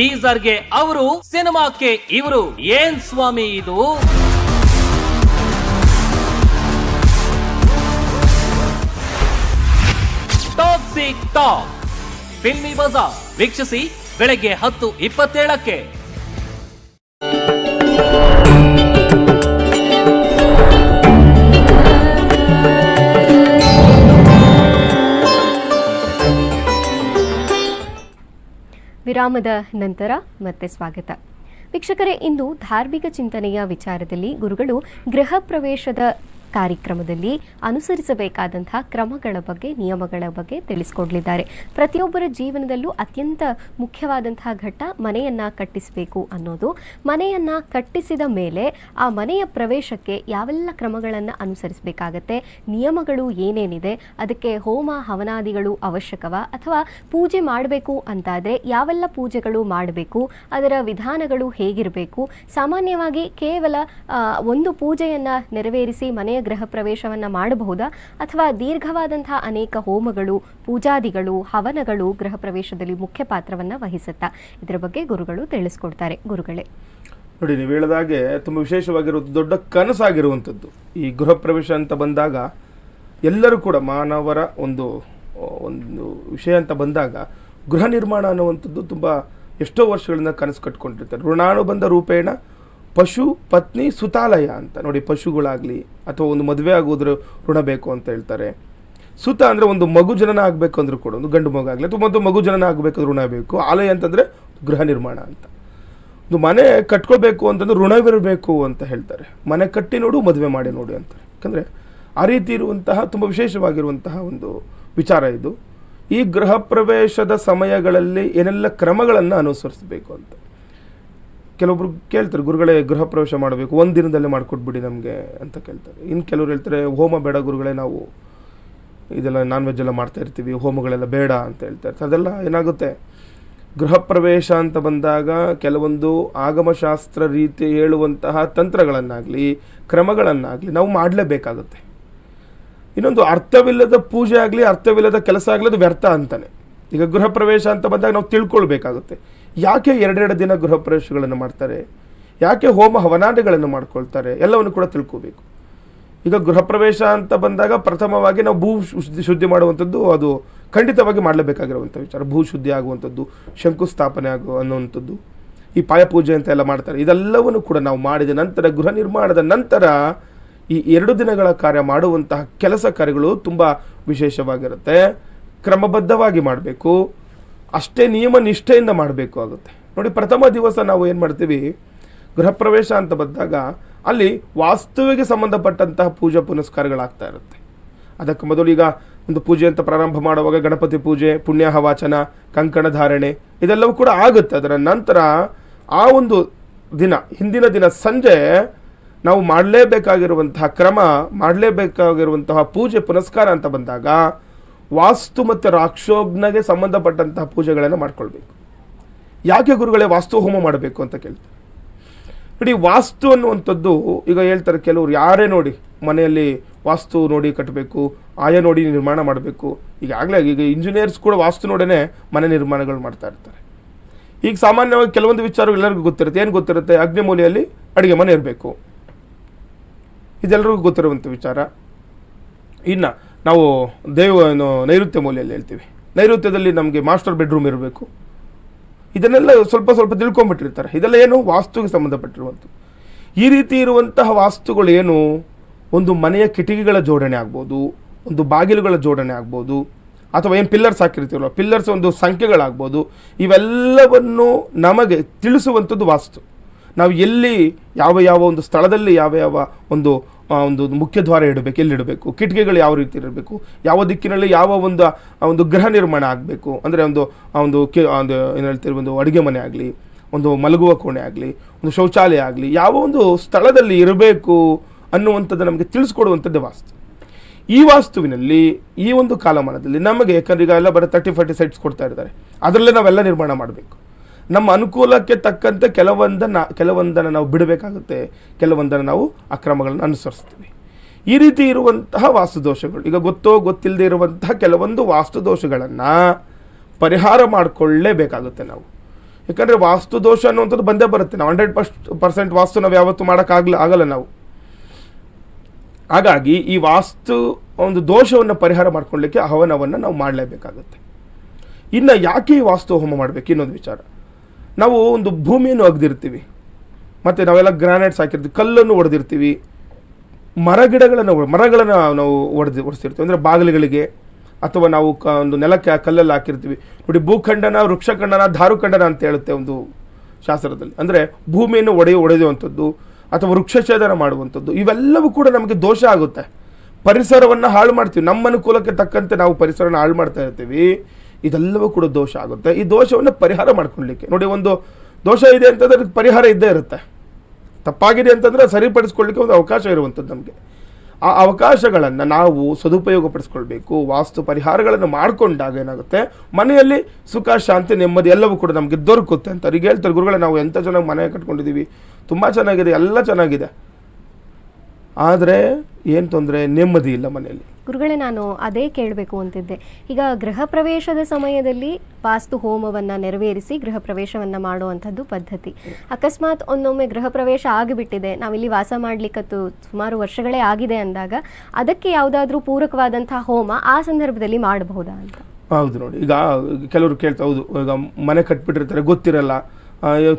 ಟೀಸರ್ಗೆ ಅವರು ಸಿನಿಮಾಕ್ಕೆ ಇವರು ಏನ್ ಸ್ವಾಮಿ ಇದು? Toxic talk filmy Bazaar. ವೀಕ್ಷಿಸಿ ಬೆಳಗ್ಗೆ ಹತ್ತು ಇಪ್ಪತ್ತೇಳಕ್ಕೆ. ವಿರಾಮದ ನಂತರ ಮತ್ತೆ ಸ್ವಾಗತ. ವೀಕ್ಷಕರೇ ಇಂದು ಧಾರ್ಮಿಕ ಚಿಂತನೆಯ ವಿಚಾರದಲ್ಲಿ ಗುರುಗಳು ಗೃಹ ಪ್ರವೇಶದ ಕಾರ್ಯಕ್ರಮದಲ್ಲಿ ಅನುಸರಿಸಬೇಕಾದಂತಹ ಕ್ರಮಗಳ ಬಗ್ಗೆ, ನಿಯಮಗಳ ಬಗ್ಗೆ ತಿಳಿಸ್ಕೊಡ್ಲಿದ್ದಾರೆ. ಪ್ರತಿಯೊಬ್ಬರ ಜೀವನದಲ್ಲೂ ಅತ್ಯಂತ ಮುಖ್ಯವಾದಂತಹ ಘಟ್ಟ ಮನೆಯನ್ನ ಕಟ್ಟಿಸಬೇಕು ಅನ್ನೋದು. ಮನೆಯನ್ನ ಕಟ್ಟಿಸಿದ ಮೇಲೆ ಆ ಮನೆಯ ಪ್ರವೇಶಕ್ಕೆ ಯಾವೆಲ್ಲ ಕ್ರಮಗಳನ್ನು ಅನುಸರಿಸಬೇಕಾಗತ್ತೆ, ನಿಯಮಗಳು ಏನೇನಿದೆ, ಅದಕ್ಕೆ ಹೋಮ ಹವನಾದಿಗಳು ಅವಶ್ಯಕವ, ಅಥವಾ ಪೂಜೆ ಮಾಡಬೇಕು ಅಂತಾದರೆ ಯಾವೆಲ್ಲ ಪೂಜೆಗಳು ಮಾಡಬೇಕು, ಅದರ ವಿಧಾನಗಳು ಹೇಗಿರಬೇಕು, ಸಾಮಾನ್ಯವಾಗಿ ಕೇವಲ ಒಂದು ಪೂಜೆಯನ್ನು ನೆರವೇರಿಸಿ ಮನೆಯ ಗೃಹ ಪ್ರವೇಶವನ್ನು ಮಾಡಬಹುದಾ? ಅಥವಾ ದೀರ್ಘವಾದಂತಹ ಅನೇಕ ಹೋಮಗಳು, ಪೂಜಾದಿಗಳು, ಹವನಗಳು ಗೃಹ ಪ್ರವೇಶದಲ್ಲಿ ಮುಖ್ಯ ಪಾತ್ರವನ್ನು ವಹಿಸುತ್ತಾ? ಇದರ ಬಗ್ಗೆ ಗುರುಗಳು ತಿಳಿಸ್ಕೊಡ್ತಾರೆ. ಗುರುಗಳೇ. ನೋಡಿ, ನೀವು ಹೇಳಿದಾಗೆ ತುಂಬ ವಿಶೇಷವಾಗಿರೋದು ದೊಡ್ಡ ಕನಸಾಗಿರುವಂಥದ್ದು. ಈ ಗೃಹ ಪ್ರವೇಶ ಅಂತ ಬಂದಾಗ ಎಲ್ಲರೂ ಕೂಡ ಮಾನವರ ಒಂದು ಒಂದು ವಿಷಯ ಅಂತ ಬಂದಾಗ ಗೃಹ ನಿರ್ಮಾಣ ಅನ್ನುವಂಥದ್ದು ತುಂಬ ಎಷ್ಟೋ ವರ್ಷಗಳಿಂದ ಕನಸು ಕಟ್ಕೊಂಡಿರ್ತಾರೆ. ಋಣಾನುಬಂಧ ರೂಪೇಣ ಪಶು, ಪತ್ನಿ, ಸುತಾಲಯ ಅಂತ. ನೋಡಿ, ಪಶುಗಳಾಗಲಿ ಅಥವಾ ಒಂದು ಮದುವೆ ಆಗೋದ್ರ ಋಣ ಬೇಕು ಅಂತ ಹೇಳ್ತಾರೆ. ಸುತ ಅಂದರೆ ಒಂದು ಮಗು ಜನನ ಆಗಬೇಕು ಅಂದರೂ ಕೂಡ, ಒಂದು ಗಂಡು ಮಗು ಆಗಲಿ ಅಥವಾ ಒಂದು ಮಗು ಜನನ ಆಗಬೇಕು ಋಣ ಬೇಕು. ಆಲಯ ಅಂತಂದರೆ ಗೃಹ ನಿರ್ಮಾಣ ಅಂತ. ಒಂದು ಮನೆ ಕಟ್ಕೊಳ್ಬೇಕು ಅಂತಂದ್ರೆ ಋಣವಿರಬೇಕು ಅಂತ ಹೇಳ್ತಾರೆ. ಮನೆ ಕಟ್ಟಿ ನೋಡು, ಮದುವೆ ಮಾಡಿ ನೋಡು ಅಂತಾರೆ ಯಾಕಂದರೆ ಆ ರೀತಿ ಇರುವಂತಹ ತುಂಬ ವಿಶೇಷವಾಗಿರುವಂತಹ ಒಂದು ವಿಚಾರ ಇದು. ಈ ಗೃಹ ಪ್ರವೇಶದ ಸಮಯಗಳಲ್ಲಿ ಏನೆಲ್ಲ ಕ್ರಮಗಳನ್ನು ಅನುಸರಿಸಬೇಕು ಅಂತ. ಕೆಲವೊಬ್ರು ಕೇಳ್ತಾರೆ, ಗುರುಗಳೇ ಗೃಹ ಪ್ರವೇಶ ಮಾಡಬೇಕು, ಒಂದು ದಿನದಲ್ಲೇ ಮಾಡಿಕೊಟ್ಬಿಡಿ ನಮಗೆ ಅಂತ ಕೇಳ್ತಾರೆ. ಇನ್ನು ಕೆಲವ್ರು ಹೇಳ್ತಾರೆ, ಹೋಮ ಬೇಡ ಗುರುಗಳೇ, ನಾವು ಇದೆಲ್ಲ ನಾನ್ ವೆಜ್ ಎಲ್ಲ ಮಾಡ್ತಾ ಇರ್ತೀವಿ, ಹೋಮಗಳೆಲ್ಲ ಬೇಡ ಅಂತ ಹೇಳ್ತಾರೆ. ಅದೆಲ್ಲ ಏನಾಗುತ್ತೆ? ಗೃಹ ಪ್ರವೇಶ ಅಂತ ಬಂದಾಗ ಕೆಲವೊಂದು ಆಗಮಶಾಸ್ತ್ರ ರೀತಿ ಹೇಳುವಂತಹ ತಂತ್ರಗಳನ್ನಾಗಲಿ, ಕ್ರಮಗಳನ್ನಾಗಲಿ ನಾವು ಮಾಡಲೇಬೇಕಾಗುತ್ತೆ. ಇನ್ನೊಂದು ಅರ್ಥವಿಲ್ಲದ ಪೂಜೆ ಆಗಲಿ, ಅರ್ಥವಿಲ್ಲದ ಕೆಲಸ ಆಗಲಿ, ಅದು ವ್ಯರ್ಥ ಅಂತಾನೆ. ಈಗ ಗೃಹ ಪ್ರವೇಶ ಅಂತ ಬಂದಾಗ ನಾವು ತಿಳ್ಕೊಳ್ಬೇಕಾಗುತ್ತೆ. ಯಾಕೆ ಎರಡೆರಡು ದಿನ ಗೃಹ ಪ್ರವೇಶಗಳನ್ನು ಮಾಡ್ತಾರೆ? ಯಾಕೆ ಹೋಮ ಹವನಾದಿಗಳನ್ನು ಮಾಡ್ಕೊಳ್ತಾರೆ? ಎಲ್ಲವನ್ನು ಕೂಡ ತಿಳ್ಕೋಬೇಕು. ಈಗ ಗೃಹ ಪ್ರವೇಶ ಅಂತ ಬಂದಾಗ ಪ್ರಥಮವಾಗಿ ನಾವು ಭೂ ಶುದ್ಧಿ ಶುದ್ಧಿ ಮಾಡುವಂಥದ್ದು ಅದು ಖಂಡಿತವಾಗಿ ಮಾಡಲೇಬೇಕಾಗಿರುವಂಥ ವಿಚಾರ. ಭೂ ಶುದ್ಧಿ ಆಗುವಂಥದ್ದು, ಶಂಕುಸ್ಥಾಪನೆ ಆಗು, ಅನ್ನುವಂಥದ್ದು, ಈ ಪಾಯಪೂಜೆ ಅಂತ ಎಲ್ಲ ಮಾಡ್ತಾರೆ. ಇದೆಲ್ಲವನ್ನು ಕೂಡ ನಾವು ಮಾಡಿದ ನಂತರ, ಗೃಹ ನಿರ್ಮಾಣದ ನಂತರ ಈ ಎರಡು ದಿನಗಳ ಕಾರ್ಯ ಮಾಡುವಂತಹ ಕೆಲಸ ಕಾರ್ಯಗಳು ತುಂಬ ವಿಶೇಷವಾಗಿರುತ್ತೆ. ಕ್ರಮಬದ್ಧವಾಗಿ ಮಾಡಬೇಕು. ಅಷ್ಟೇ ನಿಯಮ ನಿಷ್ಠೆಯಿಂದ ಮಾಡಬೇಕು ಆಗುತ್ತೆ. ನೋಡಿ, ಪ್ರಥಮ ದಿವಸ ನಾವು ಏನು ಮಾಡ್ತೀವಿ? ಗೃಹ ಪ್ರವೇಶ ಅಂತ ಬಂದಾಗ ಅಲ್ಲಿ ವಾಸ್ತುವಿಗೆ ಸಂಬಂಧಪಟ್ಟಂತಹ ಪೂಜಾ ಪುನಸ್ಕಾರಗಳಾಗ್ತಾ ಇರುತ್ತೆ. ಅದಕ್ಕೆ ಮೊದಲು ಈಗ ಒಂದು ಪೂಜೆ ಅಂತ ಪ್ರಾರಂಭ ಮಾಡುವಾಗ ಗಣಪತಿ ಪೂಜೆ ಪುಣ್ಯ ಹವಾಚನ ಕಂಕಣ ಧಾರಣೆ ಇದೆಲ್ಲವೂ ಕೂಡ ಆಗುತ್ತೆ. ಅದರ ನಂತರ ಆ ಒಂದು ದಿನ, ಹಿಂದಿನ ದಿನ ಸಂಜೆ ನಾವು ಮಾಡಲೇಬೇಕಾಗಿರುವಂತಹ ಕ್ರಮ, ಮಾಡಲೇಬೇಕಾಗಿರುವಂತಹ ಪೂಜೆ ಪುನಸ್ಕಾರ ಅಂತ ಬಂದಾಗ ವಾಸ್ತು ಮತ್ತು ರಾಕ್ಷೋಗ್ನಗೆ ಸಂಬಂಧಪಟ್ಟಂತಹ ಪೂಜೆಗಳನ್ನು ಮಾಡ್ಕೊಳ್ಬೇಕು. ಯಾಕೆ ಗುರುಗಳೇ ವಾಸ್ತು ಹೋಮ ಮಾಡಬೇಕು ಅಂತ ಕೇಳ್ತಾರೆ. ನೋಡಿ ವಾಸ್ತು ಅನ್ನುವಂಥದ್ದು, ಈಗ ಹೇಳ್ತಾರೆ ಕೆಲವರು, ಯಾರೇ ನೋಡಿ, ಮನೆಯಲ್ಲಿ ವಾಸ್ತು ನೋಡಿ ಕಟ್ಟಬೇಕು, ಆಯ ನೋಡಿ ನಿರ್ಮಾಣ ಮಾಡಬೇಕು. ಈಗಾಗಲೇ ಈಗ ಇಂಜಿನಿಯರ್ಸ್ ಕೂಡ ವಾಸ್ತು ನೋಡೇ ಮನೆ ನಿರ್ಮಾಣಗಳು ಮಾಡ್ತಾ ಇರ್ತಾರೆ. ಈಗ ಸಾಮಾನ್ಯವಾಗಿ ಕೆಲವೊಂದು ವಿಚಾರ ಎಲ್ಲರಿಗೂ ಗೊತ್ತಿರುತ್ತೆ. ಏನು ಗೊತ್ತಿರುತ್ತೆ? ಅಗ್ನಿಮೂಲೆಯಲ್ಲಿ ಅಡುಗೆ ಮನೆ ಇರಬೇಕು. ಇದೆಲ್ಲರಿಗೂ ಗೊತ್ತಿರುವಂಥ ವಿಚಾರ. ಇನ್ನು ನಾವು ದೇವ ನೈಋತ್ಯ ಮೂಲೆಯಲ್ಲಿ ಹೇಳ್ತೀವಿ. ನೈಋತ್ಯದಲ್ಲಿ ನಮಗೆ ಮಾಸ್ಟರ್ ಬೆಡ್ರೂಮ್ ಇರಬೇಕು. ಇದನ್ನೆಲ್ಲ ಸ್ವಲ್ಪ ಸ್ವಲ್ಪ ತಿಳ್ಕೊಂಬಿಟ್ಟಿರ್ತಾರೆ. ಇದೆಲ್ಲ ಏನು? ವಾಸ್ತುಗೆ ಸಂಬಂಧಪಟ್ಟಿರುವಂಥದ್ದು. ಈ ರೀತಿ ಇರುವಂತಹ ವಾಸ್ತುಗಳು ಏನು? ಒಂದು ಮನೆಯ ಕಿಟಕಿಗಳ ಜೋಡಣೆ ಆಗ್ಬೋದು, ಒಂದು ಬಾಗಿಲುಗಳ ಜೋಡಣೆ ಆಗ್ಬೋದು, ಅಥವಾ ಏನು ಪಿಲ್ಲರ್ಸ್ ಹಾಕಿರ್ತೀವಲ್ಲ ಪಿಲ್ಲರ್ಸ್ ಒಂದು ಸಂಖ್ಯೆಗಳಾಗ್ಬೋದು, ಇವೆಲ್ಲವನ್ನು ನಮಗೆ ತಿಳಿಸುವಂಥದ್ದು ವಾಸ್ತು. ನಾವು ಎಲ್ಲಿ ಯಾವ ಯಾವ ಒಂದು ಸ್ಥಳದಲ್ಲಿ ಯಾವ ಯಾವ ಒಂದು ಒಂದು ಮುಖ್ಯ ದ್ವಾರ ಇಡಬೇಕು ಎಲ್ಲಿ ಇಡಬೇಕು ಕಿಟಕಿಗಳು ಯಾವ ರೀತಿ ಇರಬೇಕು? ಯಾವ ದಿಕ್ಕಿನಲ್ಲಿ ಯಾವ ಒಂದು ಒಂದು ಗೃಹ ನಿರ್ಮಾಣ ಆಗಬೇಕು? ಅಂದರೆ ಒಂದು ಒಂದು ಕೆ ಒಂದು ಏನು ಹೇಳ್ತೀವಿ ಒಂದು ಅಡುಗೆ ಮನೆ ಆಗಲಿ, ಒಂದು ಮಲಗುವ ಕೋಣೆ ಆಗಲಿ, ಒಂದು ಶೌಚಾಲಯ ಆಗಲಿ, ಯಾವ ಒಂದು ಸ್ಥಳದಲ್ಲಿ ಇರಬೇಕು ಅನ್ನುವಂಥದ್ದು ನಮಗೆ ತಿಳಿಸ್ಕೊಡುವಂಥದ್ದೇ ವಾಸ್ತು. ಈ ವಾಸ್ತುವಿನಲ್ಲಿ, ಈ ಒಂದು ಕಾಲಮಾನದಲ್ಲಿ ನಮಗೆ, ಯಾಕಂದ್ರೆ ಈಗ ಎಲ್ಲ ಬರೀ ತರ್ಟಿ ಫಾರ್ಟಿ ಸೈಟ್ಸ್ ಕೊಡ್ತಾ ಇದ್ದಾರೆ. ಅದರಲ್ಲೇ ನಾವೆಲ್ಲ ನಿರ್ಮಾಣ ಮಾಡಬೇಕು. ನಮ್ಮ ಅನುಕೂಲಕ್ಕೆ ತಕ್ಕಂತೆ ಕೆಲವೊಂದನ್ನು ಕೆಲವೊಂದನ್ನು ನಾವು ಬಿಡಬೇಕಾಗುತ್ತೆ. ಕೆಲವೊಂದನ್ನು ನಾವು ಅಕ್ರಮಗಳನ್ನು ಅನುಸರಿಸ್ತೀವಿ. ಈ ರೀತಿ ಇರುವಂತಹ ವಾಸ್ತುದೋಷಗಳು, ಈಗ ಗೊತ್ತೋ ಗೊತ್ತಿಲ್ಲದೆ ಇರುವಂತಹ ಕೆಲವೊಂದು ವಾಸ್ತುದೋಷಗಳನ್ನು ಪರಿಹಾರ ಮಾಡಿಕೊಳ್ಳೇಬೇಕಾಗುತ್ತೆ ನಾವು. ಯಾಕಂದರೆ ವಾಸ್ತುದೋಷ ಅನ್ನುವಂಥದ್ದು ಬಂದೇ ಬರುತ್ತೆ. ನಾವು ಹಂಡ್ರೆಡ್ ಪರ್ಸ್ಟ್ ಪರ್ಸೆಂಟ್ ವಾಸ್ತು ನಾವು ಯಾವತ್ತೂ ಮಾಡೋಕ್ಕಾಗಲ್ಲ ಆಗಲ್ಲ ನಾವು. ಹಾಗಾಗಿ ಈ ವಾಸ್ತು ಒಂದು ದೋಷವನ್ನು ಪರಿಹಾರ ಮಾಡ್ಕೊಳ್ಳಿಕ್ಕೆ ಹವನವನ್ನು ನಾವು ಮಾಡಲೇಬೇಕಾಗುತ್ತೆ. ಇನ್ನು ಯಾಕೆ ಈ ವಾಸ್ತು ಹೋಮ ಮಾಡಬೇಕು? ಇನ್ನೊಂದು ವಿಚಾರ. ನಾವು ಒಂದು ಭೂಮಿಯನ್ನು ಅಗ್ದಿರ್ತೀವಿ ಮತ್ತು ನಾವೆಲ್ಲ ಗ್ರಾನೈಟ್ಸ್ ಹಾಕಿರ್ತೀವಿ, ಕಲ್ಲನ್ನು ಹೊಡೆದಿರ್ತೀವಿ ಮರಗಿಡಗಳನ್ನು ಮರಗಳನ್ನು ನಾವು ಒಡೆದು ಒಡಿಸಿರ್ತೀವಿ ಅಂದರೆ ಬಾಗಿಲುಗಳಿಗೆ ಅಥವಾ ನಾವು ಕ, ಒಂದು ನೆಲಕ್ಕೆ ಕಲ್ಲಲ್ಲಿ ಹಾಕಿರ್ತೀವಿ. ನೋಡಿ, ಭೂಖಂಡನ, ವೃಕ್ಷಖಂಡನ ದಾರುಖಂಡನ ಅಂತ ಹೇಳುತ್ತೆ ಒಂದು ಶಾಸ್ತ್ರದಲ್ಲಿ. ಅಂದರೆ ಭೂಮಿಯನ್ನು ಒಡೆಯ, ಒಡೆಯುವಂಥದ್ದು ಅಥವಾ ವೃಕ್ಷಛೇದನ ಮಾಡುವಂಥದ್ದು. ಇವೆಲ್ಲವೂ ಕೂಡ ನಮಗೆ ದೋಷ ಆಗುತ್ತೆ. ಪರಿಸರವನ್ನು ಹಾಳು ಮಾಡ್ತೀವಿ. ನಮ್ಮ ಅನುಕೂಲಕ್ಕೆ ತಕ್ಕಂತೆ ನಾವು ಪರಿಸರನ ಹಾಳು ಮಾಡ್ತಾ ಇರ್ತೀವಿ. ಇದೆಲ್ಲವೂ ಕೂಡ ದೋಷ ಆಗುತ್ತೆ. ಈ ದೋಷವನ್ನು ಪರಿಹಾರ ಮಾಡ್ಕೊಳ್ಲಿಕ್ಕೆ. ನೋಡಿ, ಒಂದು ದೋಷ ಇದೆ ಅಂತಂದ್ರೆ ಪರಿಹಾರ ಇದ್ದೇ ಇರುತ್ತೆ. ತಪ್ಪಾಗಿದೆ ಅಂತಂದರೆ ಸರಿಪಡಿಸ್ಕೊಳ್ಳಿಕ್ಕೆ ಒಂದು ಅವಕಾಶ ಇರುವಂಥದ್ದು ನಮಗೆ. ಆ ಅವಕಾಶಗಳನ್ನು ನಾವು ಸದುಪಯೋಗಪಡಿಸ್ಕೊಳ್ಬೇಕು, ವಾಸ್ತು ಪರಿಹಾರಗಳನ್ನು ಮಾಡಿಕೊಂಡಾಗ ಏನಾಗುತ್ತೆ? ಮನೆಯಲ್ಲಿ ಸುಖ, ಶಾಂತಿ, ನೆಮ್ಮದಿ ಎಲ್ಲವೂ ಕೂಡ ನಮಗೆ ದೊರಕುತ್ತೆ ಅಂತ. ಅವ್ರಿಗೆ ಹೇಳ್ತಾರೆ, ಗುರುಗಳೇ, ನಾವು ಎಂಥ ಚೆನ್ನಾಗಿ ಮನೆ ಕಟ್ಕೊಂಡಿದ್ದೀವಿ ತುಂಬ ಚೆನ್ನಾಗಿದೆ, ಎಲ್ಲ ಚೆನ್ನಾಗಿದೆ. ಆದರೆ ಏನು ತೊಂದರೆ? ನೆಮ್ಮದಿ ಇಲ್ಲ ಮನೆಯಲ್ಲಿ. ಗುರುಗಳೇ ನಾನು ಅದೇ ಕೇಳಬೇಕು ಅಂತಿದ್ದೆ. ಈಗ ಗೃಹ ಪ್ರವೇಶದ ಸಮಯದಲ್ಲಿ ವಾಸ್ತು ಹೋಮವನ್ನು ನೆರವೇರಿಸಿ ಗೃಹ ಪ್ರವೇಶವನ್ನು ಮಾಡುವಂಥದ್ದು ಪದ್ಧತಿ. ಅಕಸ್ಮಾತ್ ಒಂದೊಮ್ಮೆ ಗೃಹ ಪ್ರವೇಶ ಆಗಿಬಿಟ್ಟಿದೆ ನಾವಿಲ್ಲಿ ವಾಸ ಮಾಡಲಿಕ್ಕತ್ತು ಸುಮಾರು ವರ್ಷಗಳೇ ಆಗಿದೆ ಅಂದಾಗ ಅದಕ್ಕೆ ಯಾವುದಾದ್ರೂ ಪೂರಕವಾದಂತಹ ಹೋಮ ಆ ಸಂದರ್ಭದಲ್ಲಿ ಮಾಡಬಹುದಾ ಅಂತ? ಹೌದು ನೋಡಿ ಈಗ ಕೆಲವರು ಕೇಳ್ತಾ ಹೌದು ಈಗ ಮನೆ ಕಟ್ಬಿಟ್ಟಿರ್ತಾರೆ ಗೊತ್ತಿರಲ್ಲ.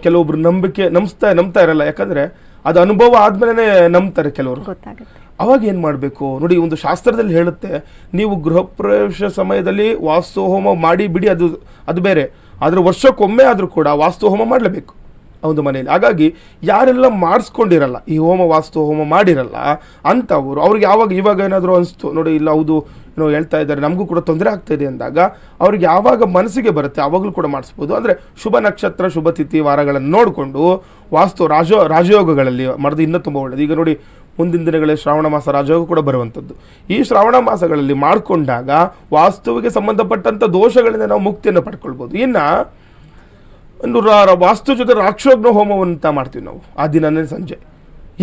ಕೆಲವೊಬ್ರು ನಂಬಿಕೆ ನಂಬಿಸ್ತಾ ನಂಬ್ತಾ ಇರಲ್ಲ. ಯಾಕಂದ್ರೆ ಅದು ಅನುಭವ ಆದಮೇಲೆ ನಂಬ್ತಾರೆ ಕೆಲವರು. ಗೊತ್ತಾಗುತ್ತೆ. ಅವಾಗ ಏನು ಮಾಡಬೇಕು? ನೋಡಿ, ಒಂದು ಶಾಸ್ತ್ರದಲ್ಲಿ ಹೇಳುತ್ತೆ, ನೀವು ಗೃಹ ಪ್ರವೇಶ ಸಮಯದಲ್ಲಿ ವಾಸ್ತು ಹೋಮ ಮಾಡಿ ಬಿಡಿ, ಅದು ಅದು ಬೇರೆ. ಆದರೆ ವರ್ಷಕ್ಕೊಮ್ಮೆ ಆದರೂ ಕೂಡ ವಾಸ್ತು ಹೋಮ ಮಾಡಲೇಬೇಕು ಒಂದು ಮನೆಯಲ್ಲಿ. ಹಾಗಾಗಿ ಯಾರೆಲ್ಲ ಮಾಡಿಸ್ಕೊಂಡಿರಲ್ಲ, ಈ ಹೋಮ ವಾಸ್ತು ಹೋಮ ಮಾಡಿರಲ್ಲ, ಅಂಥವ್ರು, ಅವ್ರಿಗೆ ಯಾವಾಗ ಇವಾಗ ಏನಾದರೂ ಅನಿಸ್ತು, ನೋಡಿ, ಇಲ್ಲ, ಹೌದು, ಏನೋ ಹೇಳ್ತಾ ಇದ್ದಾರೆ, ನಮಗೂ ಕೂಡ ತೊಂದರೆ ಆಗ್ತಾಯಿದೆ ಅಂದಾಗ, ಅವ್ರಿಗೆ ಯಾವಾಗ ಮನಸ್ಸಿಗೆ ಬರುತ್ತೆ ಆವಾಗಲೂ ಕೂಡ ಮಾಡಿಸ್ಬೋದು. ಅಂದರೆ ಶುಭ ನಕ್ಷತ್ರ, ಶುಭ ತಿಥಿ ವಾರಗಳನ್ನು ನೋಡಿಕೊಂಡು, ವಾಸ್ತು ರಾಜ, ರಾಜಯೋಗಗಳಲ್ಲಿ, ಮಾಡೋದು ಇನ್ನೂ ತುಂಬ ಒಳ್ಳೆಯದು ಈಗ ನೋಡಿ ಮುಂದಿನ ದಿನಗಳಲ್ಲಿ ಶ್ರಾವಣ ಮಾಸ ರಾಜಯೋಗ ಕೂಡ ಬರುವಂಥದ್ದು. ಈ ಶ್ರಾವಣ ಮಾಸಗಳಲ್ಲಿ ಮಾಡಿಕೊಂಡಾಗ ವಾಸ್ತುವಿಗೆ ಸಂಬಂಧಪಟ್ಟಂಥ ದೋಷಗಳಿಂದ ನಾವು ಮುಕ್ತಿಯನ್ನು ಪಡ್ಕೊಳ್ಬೋದು. ಇನ್ನು ಒಂದು ವಾಸ್ತು ಜೊತೆ ರಾಕ್ಷೋಗ್ನ ಹೋಮವನ್ನು ಮಾಡ್ತೀವಿ ನಾವು, ಆ ದಿನನೇ ಸಂಜೆ.